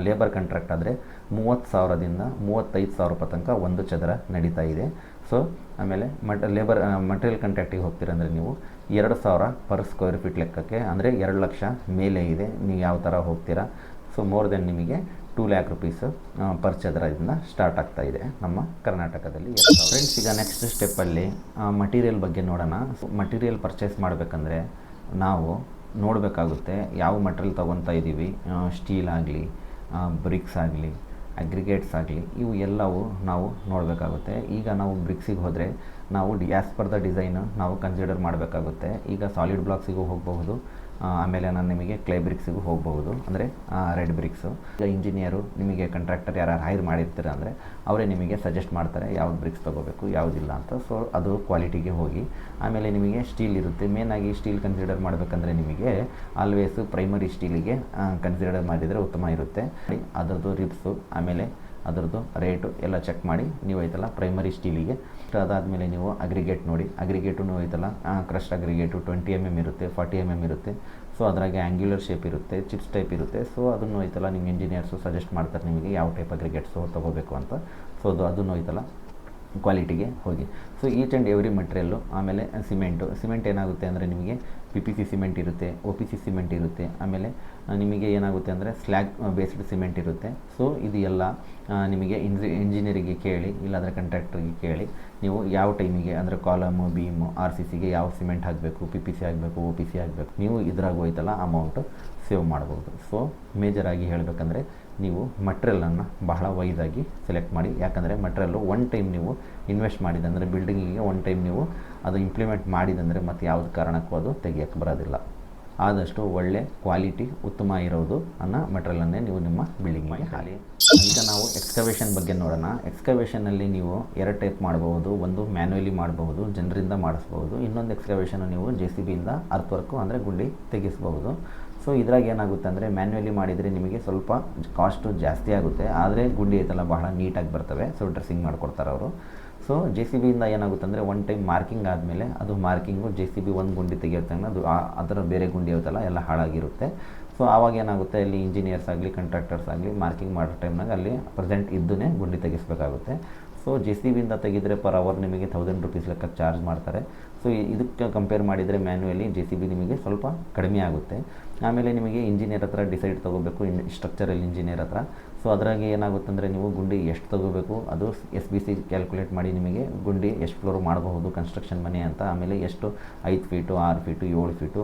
ಲೇಬರ್ ಕಾಂಟ್ರಾಕ್ಟ್ ಆದರೆ ಮೂವತ್ತು ಸಾವಿರದಿಂದ ಮೂವತ್ತೈದು ಸಾವಿರ ರೂಪಾಯಿ ತನಕ ಒಂದು ಚದರ ನಡೀತಾ ಇದೆ. ಸೊ ಆಮೇಲೆ ಮಟ ಲೇಬರ್ ಮಟೀರಿಯಲ್ ಹೋಗ್ತೀರ ಹೋಗ್ತೀರಂದರೆ ನೀವು ಎರಡು ಸಾವಿರ ಪರ್ ಸ್ಕ್ವೇರ್ ಫೀಟ್ ಲೆಕ್ಕಕ್ಕೆ, ಅಂದರೆ ಎರಡು ಲಕ್ಷ ಮೇಲೆ ಇದೆ. ನೀವು ಯಾವ ಥರ ಹೋಗ್ತೀರಾ? ಸೊ ಮೋರ್ ದೆನ್ ನಿಮಗೆ ಟೂ ಲ್ಯಾಕ್ ರುಪೀಸ್ ಪರ್ ಚದರದಿಂದ ಸ್ಟಾರ್ಟ್ ಆಗ್ತಾ ಇದೆ ನಮ್ಮ ಕರ್ನಾಟಕದಲ್ಲಿ. ಫ್ರೆಂಡ್ಸ್ ಈಗ ನೆಕ್ಸ್ಟ್ ಸ್ಟೆಪ್ಪಲ್ಲಿ ಮಟೀರಿಯಲ್ ಬಗ್ಗೆ ನೋಡೋಣ. ಮಟೀರಿಯಲ್ ಪರ್ಚೇಸ್ ಮಾಡಬೇಕಂದ್ರೆ ನಾವು ನೋಡಬೇಕಾಗುತ್ತೆ ಯಾವ ಮಟೀರಿಯಲ್ ತೊಗೊತಾ ಇದ್ದೀವಿ ಸ್ಟೀಲ್ ಆಗಲಿ ಬ್ರಿಕ್ಸ್ ಆಗಲಿ ಅಗ್ರಿಗೇಟ್ಸ್ ಆಗಲಿ, ಇವು ಎಲ್ಲವೂ ನಾವು ನೋಡಬೇಕಾಗುತ್ತೆ. ಈಗ ನಾವು ಬ್ರಿಕ್ಸಿಗೆ ಹೋದರೆ ನಾವು the as per the design ನಾವು ಕನ್ಸಿಡರ್ ಮಾಡಬೇಕಾಗುತ್ತೆ. ಈಗ ಸಾಲಿಡ್ ಬ್ಲಾಕ್ಸಿಗೂ ಹೋಗಬಹುದು. ಆಮೇಲೆ ನಾನು ನಿಮಗೆ ಕ್ಲೇ ಬ್ರಿಕ್ಸಿಗೂ ಹೋಗಬಹುದು. ಅಂದರೆ ರೆಡ್ ಬ್ರಿಕ್ಸು ಈಗ ಇಂಜಿನಿಯರು ನಿಮಗೆ ಕಾಂಟ್ರಾಕ್ಟರ್ ಯಾರು ಹೈರ್ ಮಾಡಿರ್ತೀರ ಅಂದರೆ, ಅವರೇ ನಿಮಗೆ ಸಜೆಸ್ಟ್ ಮಾಡ್ತಾರೆ ಯಾವ್ದು ಬ್ರಿಕ್ಸ್ ತೊಗೋಬೇಕು ಯಾವುದಿಲ್ಲ ಅಂತ. ಸೊ ಅದು ಕ್ವಾಲಿಟಿಗೆ ಹೋಗಿ. ಆಮೇಲೆ ನಿಮಗೆ ಸ್ಟೀಲ್ ಇರುತ್ತೆ. ಮೇನಾಗಿ ಸ್ಟೀಲ್ ಕನ್ಸಿಡರ್ ಮಾಡಬೇಕಂದ್ರೆ ನಿಮಗೆ ಆಲ್ವೇಸು ಪ್ರೈಮರಿ ಸ್ಟೀಲಿಗೆ ಕನ್ಸಿಡರ್ ಮಾಡಿದರೆ ಉತ್ತಮ ಇರುತ್ತೆ. ಅದರದ್ದು ರಿಪ್ಸು ಆಮೇಲೆ ಅದರದ್ದು ರೇಟು ಎಲ್ಲ ಚೆಕ್ ಮಾಡಿ, ನೀವು ಐತಲ್ಲ ಪ್ರೈಮರಿ ಸ್ಟೀಲಿಗೆ ಅದಾದಮೇಲೆ ನೀವು ಅಗ್ರಿಗೇಟ್ ನೋಡಿ. ಅಗ್ರಿಗೇಟು ಐತಲ್ಲ? Crushed aggregate twenty M M ಇರುತ್ತೆ ಫಾರ್ಟಿ ಎಂ ಎಂ ಇರುತ್ತೆ. ಸೊ ಅದರಾಗೆ ಆ್ಯಂಗ್ಯುಲರ್ ಶೇಪ್ ಇರುತ್ತೆ ಚಿಪ್ಸ್ ಟೈಪ್ ಇರುತ್ತೆ. ಸೊ ಅದನ್ನು ಐತಲ್ಲ? ನಿಮ್ಮ ಇಂಜಿನಿಯರ್ಸು ಸಜೆಸ್ಟ್ ಮಾಡ್ತಾರೆ ನಿಮಗೆ ಯಾವ ಟೈಪ್ ಅಗ್ರಿಗೇಟ್ಸು ತೊಗೋಬೇಕು ಅಂತ. ಸೊ ಅದು, ಅದನ್ನು ಐತಲ್ಲ? ಕ್ವಾಲಿಟಿಗೆ ಹೋಗಿ. So each and every material ಆಮೇಲೆ ಸಿಮೆಂಟು ಸಿಮೆಂಟ್ ಏನಾಗುತ್ತೆ ಅಂದರೆ ನಿಮಗೆ ಪಿ ಪಿ ಸಿ ಸಿಮೆಂಟ್ ಇರುತ್ತೆ ಒ ಪಿ ಸಿ ಸಿಮೆಂಟ್ ಇರುತ್ತೆ, ಆಮೇಲೆ ನಿಮಗೆ ಏನಾಗುತ್ತೆ ಅಂದರೆ ಸ್ಲ್ಯಾಗ್ ಬೇಸ್ಡ್ ಸಿಮೆಂಟ್ ಇರುತ್ತೆ. ಸೊ ಇದು ಎಲ್ಲ ನಿಮಗೆ ಇಂಜಿ ಇಂಜಿನಿಯರಿಗೆ ಕೇಳಿ, ಇಲ್ಲಾಂದರೆ ಕಾಂಟ್ರಾಕ್ಟ್ರಿಗೆ ಕೇಳಿ, ನೀವು ಯಾವ ಟೈಮಿಗೆ ಅಂದರೆ ಕಾಲಮು ಬೀಮು ಆರ್ ಸಿ ಸಿಗೆ ಯಾವ ಸಿಮೆಂಟ್ ಹಾಕಬೇಕು ಪಿ ಪಿ ಸಿ ಆಗಬೇಕು ಒ ಪಿ ಸಿ ಆಗಬೇಕು ನೀವು ಇದ್ರಾಗ ಹೋಯ್ತಲ್ಲ ಅಮೌಂಟು ಸೇವ್ ಮಾಡ್ಬೋದು. ಸೊ ಮೇಜರಾಗಿ ಹೇಳಬೇಕಂದ್ರೆ, ನೀವು ಮಟ್ರಿಯಲನ್ನು ಬಹಳ ವೈಸಾಗಿ ಸೆಲೆಕ್ಟ್ ಮಾಡಿ, ಯಾಕಂದರೆ ಮಟ್ರಿಯಲ್ಲು ಒನ್ ಟೈಮ್ ನೀವು ಇನ್ವೆಸ್ಟ್ ಮಾಡಿದಂದರೆ ಬಿಲ್ಡಿಂಗಿಗೆ ಒನ್ ಟೈಮ್ ನೀವು ಅದು ಇಂಪ್ಲಿಮೆಂಟ್ ಮಾಡಿದಂದರೆ ಮತ್ತು ಯಾವುದೇ ಕಾರಣಕ್ಕೂ ಅದು ತೆಗಿಯೋಕ್ಕೆ ಬರೋದಿಲ್ಲ. ಆದಷ್ಟು ಒಳ್ಳೆ ಕ್ವಾಲಿಟಿ ಉತ್ತಮ ಇರೋದು ಅನ್ನೋ ಮೆಟೀರಿಯಲನ್ನೇ ನೀವು ನಿಮ್ಮ ಬಿಲ್ಡಿಂಗಿಗೆ ಹಾಲಿ ಈಗ ನಾವು ಎಕ್ಸ್ಕವೇಷನ್ ಬಗ್ಗೆ ನೋಡೋಣ. ಎಕ್ಸ್ಕವೇಷನಲ್ಲಿ ನೀವು ಎರಡು ಟೈಪ್ ಮಾಡಬಹುದು, ಒಂದು ಮ್ಯಾನ್ಯುಯಲಿ ಮಾಡಬಹುದು, ಜನರಿಂದ ಮಾಡಿಸ್ಬೋದು ಇನ್ನೊಂದು ಎಕ್ಸ್ಕವೇಷನ್ ನೀವು ಜೆ ಸಿ ಬಿಯಿಂದ ಅರ್ತ್ ವರ್ಕು ಅಂದರೆ ಗುಂಡಿ ತೆಗೆಸ್ಬೋದು ಸೊ ಇದ್ರಾಗ ಏನಾಗುತ್ತೆ ಅಂದರೆ ಮ್ಯಾನ್ಯುಯಲಿ ಮಾಡಿದರೆ ನಿಮಗೆ ಸ್ವಲ್ಪ ಕಾಸ್ಟು ಜಾಸ್ತಿ ಆಗುತ್ತೆ. ಆದರೆ ಗುಂಡಿ ಐತಲ್ಲ, ಬಹಳ ನೀಟಾಗಿ ಬರ್ತವೆ. ಸೊ ಡ್ರೆಸ್ಸಿಂಗ್ ಮಾಡಿಕೊಡ್ತಾರೆ ಅವರು. ಸೊ ಜೆ ಸಿ ಬಿಯಿಂದ ಏನಾಗುತ್ತೆ ಅಂದರೆ ಒನ್ ಟೈಮ್ ಮಾರ್ಕಿಂಗ್ ಆದಮೇಲೆ ಅದು ಮಾರ್ಕಿಂಗು ಜೆ ಸಿ ಬಿ ಒಂದು ಗುಂಡಿ ತೆಗಿಯೋತಂಗ ಅದು ಅದರ ಬೇರೆ ಗುಂಡಿ ಇರುತ್ತಲ್ಲ, ಎಲ್ಲ ಹಾಳಾಗಿರುತ್ತೆ. ಸೊ ಆವಾಗ ಏನಾಗುತ್ತೆ, ಅಲ್ಲಿ ಇಂಜಿನಿಯರ್ಸ್ ಆಗಲಿ ಕಂಟ್ರಾಕ್ಟರ್ಸ್ ಆಗಲಿ ಮಾರ್ಕಿಂಗ್ ಮಾಡೋ ಟೈಮ್ನಾಗ ಅಲ್ಲಿ ಪ್ರೆಸೆಂಟ್ ಇದ್ದನ್ನೇ ಗುಂಡಿ ತೆಗಿಸ್ಬೇಕಾಗುತ್ತೆ. ಸೊ ಜೆ ಸಿ ಬಿಯಿಂದ ತೆಗೆದರೆ ಪರ್ ಅವರ್ ನಿಮಗೆ ತೌಸಂಡ್ ರುಪೀಸ್ ಲೆಕ್ಕ ಚಾರ್ಜ್ ಮಾಡ್ತಾರೆ. ಸೊ ಇದಕ್ಕೆ ಕಂಪೇರ್ ಮಾಡಿದರೆ ಮ್ಯಾನ್ಯಲಿ ಜೆ ಸಿ ಬಿ ನಿಮಗೆ ಸ್ವಲ್ಪ ಕಡಿಮೆ ಆಗುತ್ತೆ. ಆಮೇಲೆ ನಿಮಗೆ ಇಂಜಿನಿಯರ್ ಹತ್ರ ಡಿಸೈಡ್ ತೊಗೋಬೇಕು ಇನ್ ಸ್ಟ್ರಕ್ಚರಲ್ ಇಂಜಿನಿಯರ್ ಹತ್ರ. ಸೊ ಅದ್ರಾಗೆ ಏನಾಗುತ್ತೆ ಅಂದರೆ ನೀವು ಗುಂಡಿ ಎಷ್ಟು ತೊಗೋಬೇಕು, ಅದು ಎಸ್ ಬಿ ಸಿ ಕ್ಯಾಲ್ಕುಲೇಟ್ ಮಾಡಿ ನಿಮಗೆ ಗುಂಡಿ ಎಷ್ಟು ಫ್ಲೋರ್ ಮಾಡಬಹುದು ಕನ್ಸ್ಟ್ರಕ್ಷನ್ ಮನೆ ಅಂತ. ಆಮೇಲೆ ಎಷ್ಟು ಐದು ಫೀಟು ಆರು ಫೀಟು ಏಳು ಫೀಟು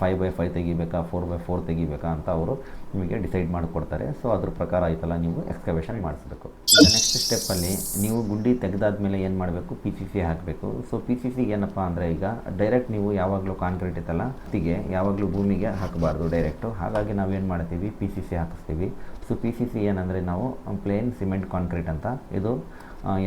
ಫೈವ್ ಬೈ ಫೈವ್ ತೆಗಿಬೇಕಾ ಫೋರ್ ಬೈ ಫೋರ್ ತೆಗಿಬೇಕಾ ಅಂತ ಅವರು ನಿಮಗೆ ಡಿಸೈಡ್ ಮಾಡಿಕೊಡ್ತಾರೆ. ಸೊ ಅದ್ರ ಪ್ರಕಾರ ಆಯ್ತಲ್ಲ, ನೀವು ಎಕ್ಸ್ಕವೇಷನ್ ಮಾಡಿಸ್ಬೇಕು. ಈಗ ನೆಕ್ಸ್ಟ್ ಸ್ಟೆಪ್ಪಲ್ಲಿ ನೀವು ಗುಂಡಿ ತೆಗೆದಾದ್ಮೇಲೆ ಏನು ಮಾಡಬೇಕು? ಪಿ ಸಿ ಸಿ ಹಾಕಬೇಕು. ಸೊ ಪಿ ಸಿ ಸಿ ಏನಪ್ಪ ಅಂದರೆ ಈಗ ಡೈರೆಕ್ಟ್ ನೀವು ಯಾವಾಗಲೂ ಕಾಂಕ್ರೀಟ್ ಇತ್ತಲ್ಲ, ಹತ್ತಿಗೆ ಯಾವಾಗಲೂ ಭೂಮಿಗೆ ಹಾಕಬಾರ್ದು ಡೈರೆಕ್ಟು ಹಾಗಾಗಿ ನಾವೇನು ಮಾಡ್ತೀವಿ? ಪಿ ಸಿ ಸಿ ಹಾಕಿಸ್ತೀವಿ. ಸೊ ಪಿ ಸಿ ಸಿ ಏನಂದರೆ ನಾವು ಪ್ಲೇನ್ ಸಿಮೆಂಟ್ ಕಾಂಕ್ರೀಟ್ ಅಂತ ಇದು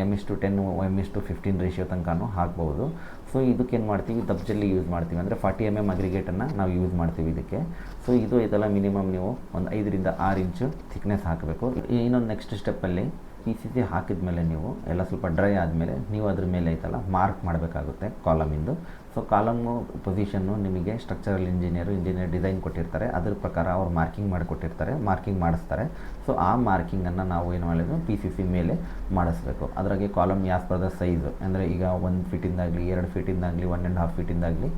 M S to ten M S to fifteen ratio ತನಕನೂ ಹಾಕ್ಬೋದು. ಸೊ ಇದಕ್ಕೆ ಏನು ಮಾಡ್ತೀವಿ? ದಬ್ಜಲ್ಲಿ ಯೂಸ್ ಮಾಡ್ತೀವಿ. ಅಂದರೆ ಫಾರ್ಟಿ ಎಂ ಎಂ ಅಗ್ರಿಗೇಟನ್ನು ನಾವು ಯೂಸ್ ಮಾಡ್ತೀವಿ ಇದಕ್ಕೆ. ಸೊ ಇದು ಇದೆಲ್ಲ ಮಿನಿಮಮ್ ನೀವು ಒಂದು ಐದರಿಂದ ಆರು ಇಂಚು ಥಿಕ್ನೆಸ್ ಹಾಕಬೇಕು. ಇನ್ನೊಂದು ನೆಕ್ಸ್ಟ್ ಸ್ಟೆಪ್ಪಲ್ಲಿ ಪಿ ಸಿ ಸಿ ಹಾಕಿದ ಮೇಲೆ ನೀವು, ಎಲ್ಲ ಸ್ವಲ್ಪ ಡ್ರೈ ಆದಮೇಲೆ ನೀವು ಅದ್ರ ಮೇಲೆ ಐತಲ್ಲ ಮಾರ್ಕ್ ಮಾಡಬೇಕಾಗುತ್ತೆ ಕಾಲಮಿಂದು ಸೊ ಕಾಲಮ್ಮು ಪೊಸಿಷನ್ನು ನಿಮಗೆ ಸ್ಟ್ರಕ್ಚರಲ್ ಇಂಜಿನಿಯರು ಇಂಜಿನಿಯರ್ ಡಿಸೈನ್ ಕೊಟ್ಟಿರ್ತಾರೆ. ಅದ್ರ ಪ್ರಕಾರ ಅವ್ರು ಮಾರ್ಕಿಂಗ್ ಮಾಡಿಕೊಟ್ಟಿರ್ತಾರೆ ಮಾರ್ಕಿಂಗ್ ಮಾಡಿಸ್ತಾರೆ. ಸೊ ಆ ಮಾರ್ಕಿಂಗನ್ನು ನಾವು ಏನು ಮಾಡಿದ್ರು ಪಿ ಸಿ ಸಿ ಮೇಲೆ ಮಾಡಿಸ್ಬೇಕು. ಅದರಾಗೆ column as per the size ಅಂದರೆ ಈಗ ಒಂದು ಫೀಟಿಂದಾಗಲಿ ಎರಡು ಫೀಟಿಂದಾಗಲಿ one and half ಫೀಟಿಂದಾಗಲಿ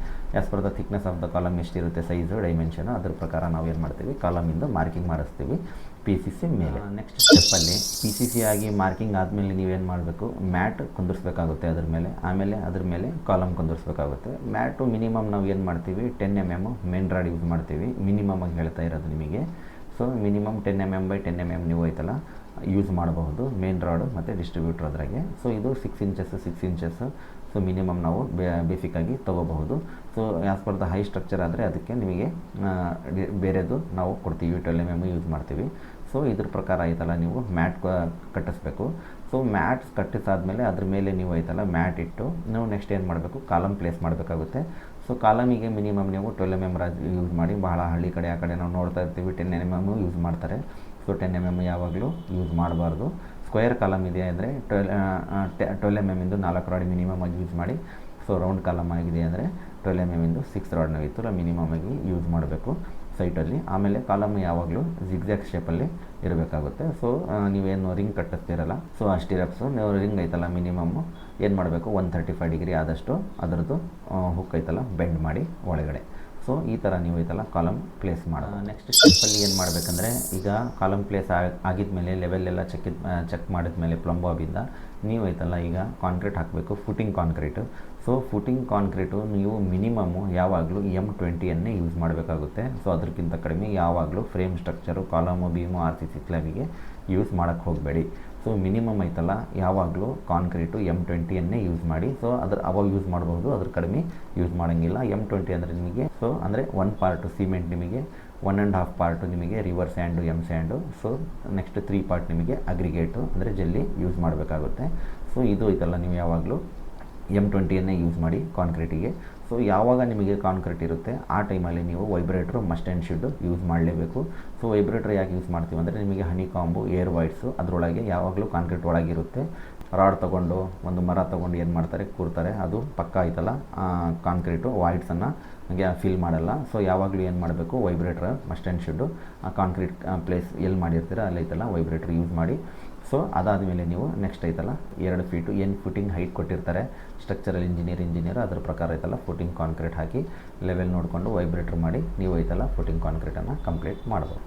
the thickness of the column ಎಷ್ಟಿರುತ್ತೆ? ಸೈಜು ಡೈಮೆನ್ಷನು ಅದ್ರ ಪ್ರಕಾರ ನಾವು ಏನು ಮಾಡ್ತೀವಿ ಕಾಲಮಿಂದು ಮಾರ್ಕಿಂಗ್ ಮಾಡಿಸ್ತೀವಿ. ಪಿ ಸಿ ಸಿ ಮೇಲೆ. ನೆಕ್ಸ್ಟ್ ಸ್ಟೆಪ್ಪಲ್ಲಿ ಪಿ ಸಿ ಸಿ ಆಗಿ ಮಾರ್ಕಿಂಗ್ ಆದಮೇಲೆ ನೀವೇನು ಮಾಡಬೇಕು? ಮ್ಯಾಟ್ ಕುಂದಿರ್ಸ್ಬೇಕಾಗುತ್ತೆ ಅದ್ರ ಮೇಲೆ. ಆಮೇಲೆ ಅದ್ರ ಮೇಲೆ ಕಾಲಮ್ ಕುಂದಿರ್ಸ್ಬೇಕಾಗುತ್ತೆ. ಮ್ಯಾಟು ಮಿನಿಮಮ್ ನಾವು ಏನು ಮಾಡ್ತೀವಿ? Ten M M main rod use ಮಾಡ್ತೀವಿ. ಮಿನಿಮಮ್ ಆಗಿ ಹೇಳ್ತಾ ಇರೋದು ನಿಮಗೆ. So minimum ten M M by ten M M ನೀವು ಐತಲ್ಲ ಯೂಸ್ ಮಾಡಬಹುದು. ಮೇನ್ ರಾಡು ಮತ್ತು ಡಿಸ್ಟ್ರಿಬ್ಯೂಟರ್ ಅದ್ರಾಗೆ. ಸೊ ಇದು six inches six inches so minimum ನಾವು ಬೇಸಿಕ್ಕಾಗಿ ತೊಗೋಬಹುದು. So as per the high structure ಆದರೆ ಅದಕ್ಕೆ ನಿಮಗೆ ಬೇರೆದು ನಾವು ಕೊಡ್ತೀವಿ. ಟ್ವೆಲ್ ಎಂ ಎಂ ಯೂಸ್ ಮಾಡ್ತೀವಿ. ಸೊ ಇದ್ರ ಪ್ರಕಾರ ಆಯ್ತಲ್ಲ ನೀವು ಮ್ಯಾಟ್ ಕಟ್ಟಿಸ್ಬೇಕು. ಸೊ ಮ್ಯಾಟ್ಸ್ ಕಟ್ಟಿಸಾದ್ಮೇಲೆ ಅದ್ರ ಮೇಲೆ ನೀವು ಆಯ್ತಲ್ಲ ಮ್ಯಾಟ್ ಇಟ್ಟು ನಾವು ನೆಕ್ಸ್ಟ್ ಏನು ಮಾಡಬೇಕು? ಕಾಲಮ್ ಪ್ಲೇಸ್ ಮಾಡಬೇಕಾಗುತ್ತೆ. ಸೊ ಕಾಲಮಿಗೆ ಮಿನಿಮಮ್ ನೀವು ಟ್ವೆಲ್ ಎಂ ಎಂ ಯೂಸ್ ಮಾಡಿ ಬಹಳ ಹಳ್ಳಿ ಕಡೆ ಆ ಕಡೆ ನಾವು ನೋಡ್ತಾ ಇರ್ತೀವಿ. ಟೆನ್ ಎಂ ಎಂ ಯೂಸ್ ಮಾಡ್ತಾರೆ. ಸೊ ಟೆನ್ ಎಂ ಎಂ ಯಾವಾಗಲೂ ಯೂಸ್ ಮಾಡಬಾರ್ದು. ಸ್ಕ್ವೇರ್ ಕಾಲಮ್ ಇದೆ ಅಂದರೆ ಟ್ವೆಲ್ ಟ್ವೆಲ್ ಎಂ ಎಮ್ಮಿಂದು ನಾಲ್ಕು ರಾಡ್ ಮಿನಿಮಮ್ ಆಗಿ ಯೂಸ್ ಮಾಡಿ. ಸೊ ರೌಂಡ್ ಕಾಲಮ್ ಆಗಿದೆ ಅಂದರೆ ಟ್ವೆಲ್ ಎಂ ಎಮ್ಮಿಂದು ಸಿಕ್ಸ್ ರಾಡ್ನ ಮಿನಿಮಮ್ ಆಗಿ ಯೂಸ್ ಮಾಡಬೇಕು. ಸೈಟಲ್ಲಿ ಆಮೇಲೆ ಕಾಲಮ್ ಯಾವಾಗಲೂ ಜಿಗ್ಜ್ಯಾಕ್ ಶೇಪಲ್ಲಿ ಇರಬೇಕಾಗುತ್ತೆ. ಸೊ ನೀವೇನು ರಿಂಗ್ ಕಟ್ಟಿಸ್ತೀರಲ್ಲ ಸೊ ಆ ಸ್ಟಿರಪ್ಸು ನೀವು ರಿಂಗ್ ಐತಲ್ಲ ಮಿನಿಮಮ್ಮು ಏನು ಮಾಡಬೇಕು? ಒನ್ ತರ್ಟಿ ಫೈವ್ ಡಿಗ್ರಿ ಆದಷ್ಟು ಅದರದ್ದು ಹುಕ್ ಐತಲ್ಲ ಬೆಂಡ್ ಮಾಡಿ ಒಳಗಡೆ. ಸೊ ಈ ಥರ ನೀವು ಐತಲ್ಲ ಕಾಲಮ್ ಪ್ಲೇಸ್ ಮಾಡೋದು ನೆಕ್ಸ್ಟ್ ಸ್ಟೆಪ್ಪಲ್ಲಿ ಏನು ಮಾಡಬೇಕಂದ್ರೆ, ಈಗ ಕಾಲಮ್ ಪ್ಲೇಸ್ ಆಗಿದ್ಮೇಲೆ ಲೆವೆಲ್ ಎಲ್ಲ ಚೆಕ್ ಚೆಕ್ ಮಾಡಿದ್ಮೇಲೆ ಪ್ಲಂಬಾಬಿಂದ ನೀವು ಐತಲ್ಲ ಈಗ ಕಾಂಕ್ರೀಟ್ ಹಾಕಬೇಕು footing concrete so footing concrete ನೀವು ಮಿನಿಮಮ್ಮು ಯಾವಾಗಲೂ ಎಂ ಟ್ವೆಂಟಿಯನ್ನೇ ಯೂಸ್ ಮಾಡಬೇಕಾಗುತ್ತೆ. ಸೊ ಅದಕ್ಕಿಂತ ಕಡಿಮೆ ಯಾವಾಗಲೂ frame structure column beam R C C ಕ್ಲಬಿಗೆ use ಮಾಡೋಕ್ಕೆ ಹೋಗಬೇಡಿ. ಸೊ ಮಿನಿಮಮ್ ಐತಲ್ಲ, ಯಾವಾಗಲೂ ಕಾಂಕ್ರೀಟು ಎಂ ಟ್ವೆಂಟಿಯನ್ನೇ ಯೂಸ್ ಮಾಡಿ. ಸೊ ಅದ್ರ ಅವಾಗ ಯೂಸ್ ಮಾಡಬಹುದು, ಅದ್ರ ಕಡಿಮೆ ಯೂಸ್ ಮಾಡೋಂಗಿಲ್ಲ. ಎಂ ಟ್ವೆಂಟಿ ಅಂದರೆ ನಿಮಗೆ ಸೊ ಅಂದರೆ ಒನ್ ಪಾರ್ಟು ಸಿಮೆಂಟ್ ನಿಮಗೆ ಒನ್ ಆ್ಯಂಡ್ ಹಾಫ್ ಪಾರ್ಟು ನಿಮಗೆ river sand M sand so next three part ನಿಮಗೆ ಅಗ್ರಿಗೇಟು ಅಂದರೆ ಜಲ್ಲಿ ಯೂಸ್ ಮಾಡಬೇಕಾಗುತ್ತೆ. ಸೊ ಇದು ಐತಲ್ಲ, ನೀವು ಯಾವಾಗಲೂ ಎಂ ಟ್ವೆಂಟಿಯನ್ನೇ ಯೂಸ್ ಮಾಡಿ ಕಾಂಕ್ರೀಟಿಗೆ ಸೊ ಯಾವಾಗ ನಿಮಗೆ ಕಾಂಕ್ರೀಟ್ ಇರುತ್ತೆ, ಆ ಟೈಮಲ್ಲಿ ನೀವು vibrator must and should use ಮಾಡಲೇಬೇಕು. ಸೊ ವೈಬ್ರೇಟ್ರ್ ಯಾಕೆ ಯೂಸ್ ಮಾಡ್ತೀವಿ ಅಂದರೆ, ನಿಮಗೆ ಹನಿ ಕಾಂಬು ಏರ್ ವೈಟ್ಸು ಅದರೊಳಗೆ ಯಾವಾಗಲೂ ಕಾಂಕ್ರೀಟ್ ಒಳಗಿರುತ್ತೆ. ರಾಡ್ ತೊಗೊಂಡು, ಒಂದು ಮರ ತೊಗೊಂಡು ಏನು ಮಾಡ್ತಾರೆ, ಕೂರ್ತಾರೆ. ಅದು ಪಕ್ಕ ಆಯ್ತಲ್ಲ ಕಾಂಕ್ರೀಟು ವೈಟ್ಸನ್ನು ಹಾಗೆ ಫಿಲ್ ಮಾಡಲ್ಲ. ಸೊ ಯಾವಾಗಲೂ ಏನು ಮಾಡಬೇಕು ವೈಬ್ರೇಟ್ರ್ ಮಸ್ಟ್ ಆ್ಯಂಡ್ ಶುಡ್ಡು ಆ ಕಾಂಕ್ರೀಟ್ ಪ್ಲೇಸ್ ಎಲ್ಲಿ ಮಾಡಿರ್ತೀರ ಅಲ್ಲೈತಲ್ಲ ವೈಬ್ರೇಟ್ರ್ ಯೂಸ್ ಮಾಡಿ. ಸೊ ಅದಾದ ಮೇಲೆ ನೀವು ನೆಕ್ಸ್ಟ್ ಐತಲ್ಲ, ಎರಡು ಫೀಟು ಏನು ಫುಟಿಂಗ್ ಹೈಟ್ ಕೊಟ್ಟಿರ್ತಾರೆ. ಸ್ಟ್ರಕ್ಚರಲ್ ಇಂಜಿನಿಯರ್ ಇಂಜಿನಿಯರ್ ಅದ್ರ ಪ್ರಕಾರ ಐತಲ್ಲ ಫುಟಿಂಗ್ ಕಾಂಕ್ರೀಟ್ ಹಾಕಿ ಲೆವೆಲ್ ನೋಡಿಕೊಂಡು ವೈಬ್ರೇಟರ್ ಮಾಡಿ ನೀವು ಐತಲ್ಲ ಫುಟಿಂಗ್ ಕಾಂಕ್ರೀಟನ್ನು ಕಂಪ್ಲೀಟ್ ಮಾಡ್ಬೋದು.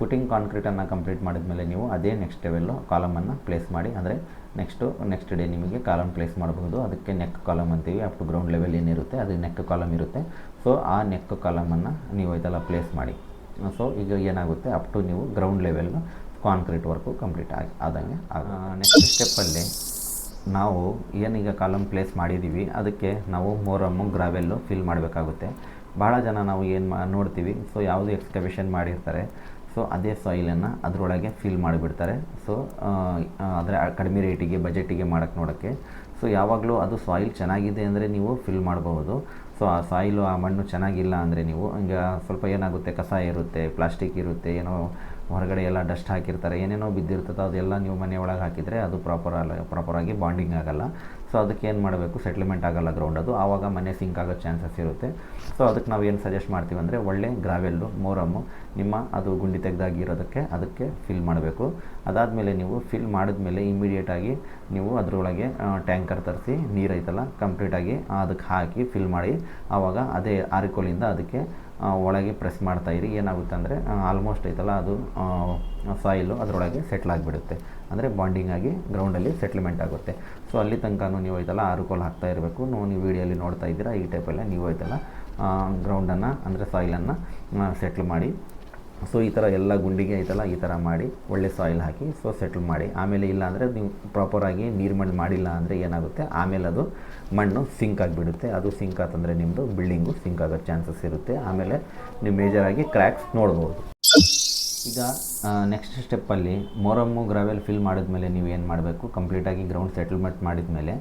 ಫುಟಿಂಗ್ ಕಾಂಕ್ರೀಟನ್ನು ಕಂಪ್ಲೀಟ್ ಮಾಡಿದ್ಮೇಲೆ ನೀವು ಅದೇ ನೆಕ್ಸ್ಟ್ ಲೆವೆಲ್ಲು ಕಾಲಮನ್ನು ಪ್ಲೇಸ್ ಮಾಡಿ, ಅಂದರೆ ನೆಕ್ಸ್ಟು ನೆಕ್ಸ್ಟ್ ಡೇ ನಿಮಗೆ ಕಾಲಮ್ ಪ್ಲೇಸ್ ಮಾಡಬಹುದು. ಅದಕ್ಕೆ ನೆಕ್ ಕಾಲಮ್ ಅಂತೀವಿ ಅಪ್ ಟು ಗ್ರೌಂಡ್ ಲೆವೆಲ್ ಏನಿರುತ್ತೆ, ಅದು ನೆಕ್ ಕಾಲಮ್ ಇರುತ್ತೆ. ಸೊ ಆ ನೆಕ್ ಕಾಲಮನ್ನು ನೀವು ಐತಲ್ಲ ಪ್ಲೇಸ್ ಮಾಡಿ. ಸೊ ಈಗ ಏನಾಗುತ್ತೆ ಅಪ್ ಟು ನೀವು ground level concrete work complete ಆಗಿ ಆದಂಗೆ ನೆಕ್ಸ್ಟ್ ಸ್ಟೆಪ್ಪಲ್ಲಿ ನಾವು ಏನೀಗ ಕಾಲಮ್ ಪ್ಲೇಸ್ ಮಾಡಿದ್ದೀವಿ, ಅದಕ್ಕೆ ನಾವು ಮೋರಮ್ಮು ಗ್ರಾವೆಲ್ಲು ಫಿಲ್ ಮಾಡಬೇಕಾಗುತ್ತೆ. ಭಾಳ ಜನ ನಾವು ಏನು ಮಾ, ನೋಡ್ತೀವಿ, ಸೊ ಯಾವುದು ಎಕ್ಸ್ಕವೇಷನ್ ಮಾಡಿರ್ತಾರೆ, ಸೊ ಅದೇ ಸಾಯಿಲನ್ನು ಅದರೊಳಗೆ ಫಿಲ್ ಮಾಡಿಬಿಡ್ತಾರೆ. ಸೊ ಅದರ ಕಡಿಮೆ ರೇಟಿಗೆ ಬಜೆಟಿಗೆ ಮಾಡೋಕ್ಕೆ ನೋಡೋಕ್ಕೆ. ಸೊ ಯಾವಾಗಲೂ ಅದು ಸಾಯಿಲ್ ಚೆನ್ನಾಗಿದೆ ಅಂದರೆ ನೀವು ಫಿಲ್ ಮಾಡಬಹುದು. ಸೊ ಆ ಸಾಯಿಲು ಆ ಮಣ್ಣು ಚೆನ್ನಾಗಿಲ್ಲ ಅಂದರೆ ನೀವು ಈಗ ಸ್ವಲ್ಪ ಏನಾಗುತ್ತೆ, ಕಸ ಇರುತ್ತೆ ಪ್ಲಾಸ್ಟಿಕ್ ಇರುತ್ತೆ, ಏನೋ ಹೊರಗಡೆ ಎಲ್ಲ ಡಸ್ಟ್ ಹಾಕಿರ್ತಾರೆ, ಏನೇನೋ ಬಿದ್ದಿರ್ತದೆ ಅದೆಲ್ಲ ನೀವು ಮನೆ ಒಳಗೆ ಹಾಕಿದರೆ ಅದು ಪ್ರಾಪರ್ ಅಲ್ಲ ಪ್ರಾಪರಾಗಿ ಬಾಂಡಿಂಗ್ ಆಗಲ್ಲ. ಸೊ ಅದಕ್ಕೆ ಏನು ಮಾಡಬೇಕು? ಸೆಟ್ಲ್ಮೆಂಟ್ ಆಗಲ್ಲ ಗ್ರೌಂಡ್ ಅದು. ಆವಾಗ ಮನೆ ಸಿಂಕ್ ಆಗೋ ಚಾನ್ಸಸ್ ಇರುತ್ತೆ. ಸೊ ಅದಕ್ಕೆ ನಾವು ಏನು ಸಜೆಸ್ಟ್ ಮಾಡ್ತೀವಿ ಅಂದರೆ ಒಳ್ಳೆ ಗ್ರಾವೆಲ್ಲು ಮೋರಮ್ಮು ನಿಮ್ಮ ಅದು ಗುಂಡಿ ತೆಗೆದಾಗಿರೋದಕ್ಕೆ ಅದಕ್ಕೆ ಫಿಲ್ ಮಾಡಬೇಕು. ಅದಾದಮೇಲೆ ನೀವು ಫಿಲ್ ಮಾಡಿದ್ಮೇಲೆ ಇಮಿಡಿಯೇಟಾಗಿ ನೀವು ಅದರೊಳಗೆ ಟ್ಯಾಂಕರ್ ತರಿಸಿ, ನೀರು ಐತಲ್ಲ ಕಂಪ್ಲೀಟಾಗಿ ಅದಕ್ಕೆ ಹಾಕಿ ಫಿಲ್ ಮಾಡಿ. ಆವಾಗ ಅದೇ ಆರಿಕೋಲಿಂದ ಅದಕ್ಕೆ ಒಳಗೆ ಪ್ರೆಸ್ ಮಾಡ್ತಾ ಇರಿ. ಏನಾಗುತ್ತೆ ಅಂದರೆ ಆಲ್ಮೋಸ್ಟ್ ಐತಲ್ಲ, ಅದು ಸಾಯಿಲು ಅದರೊಳಗೆ ಸೆಟ್ಲ್ ಆಗಿಬಿಡುತ್ತೆ. ಅಂದರೆ ಬಾಂಡಿಂಗ್ ಆಗಿ ಗ್ರೌಂಡಲ್ಲಿ ಸೆಟ್ಲ್ಮೆಂಟ್ ಆಗುತ್ತೆ. ಸೊ ಅಲ್ಲಿ ತನಕನೂ ನೀವು ಐತಲ್ಲ ಆರುಕೋಲ್ ಹಾಕ್ತಾ ಇರಬೇಕು. ನೀವು ವಿಡಿಯೋಲಿ ನೋಡ್ತಾ ಇದ್ದೀರಾ, ಈ ಟೈಪೆಲ್ಲ ನೀವು ಐತಲ್ಲ ಗ್ರೌಂಡನ್ನು ಅಂದರೆ ಸಾಯಿಲನ್ನು ಸೆಟ್ಲ್ ಮಾಡಿ ಸೊ ಈ ಥರ ಎಲ್ಲ ಗುಂಡಿಗೆ ಐತಲ್ಲ, ಈ ಥರ ಮಾಡಿ ಒಳ್ಳೆ ಸಾಯಿಲ್ ಹಾಕಿ ಸೊ ಸೆಟ್ಲ್ ಮಾಡಿ. ಆಮೇಲೆ ಇಲ್ಲ ಅಂದರೆ ನೀವು ಪ್ರಾಪರಾಗಿ ನೀರು ಮಣ್ಣು ಮಾಡಿಲ್ಲ ಅಂದರೆ ಏನಾಗುತ್ತೆ? ಆಮೇಲೆ ಅದು ಮಣ್ಣು ಸಿಂಕ್ ಆಗಿಬಿಡುತ್ತೆ. ಅದು ಸಿಂಕ್ ಆತಂದರೆ ನಿಮ್ಮದು ಬಿಲ್ಡಿಂಗು ಸಿಂಕ್ ಆಗೋ ಚಾನ್ಸಸ್ ಇರುತ್ತೆ. ಆಮೇಲೆ ನೀವು ಮೇಜರಾಗಿ ಕ್ರ್ಯಾಕ್ಸ್ ನೋಡ್ಬೋದು. ಈಗ ನೆಕ್ಸ್ಟ್ ಸ್ಟೆಪ್ಪಲ್ಲಿ ಮೊರಮ್ಮು ಗ್ರಾವೆಲ್ ಫಿಲ್ ಮಾಡಿದ್ಮೇಲೆ ನೀವು ಏನು ಮಾಡಬೇಕು? ಕಂಪ್ಲೀಟಾಗಿ ಗ್ರೌಂಡ್ ಸೆಟಲ್ಮೆಂಟ್ ಮಾಡಿದ ಮೇಲೆ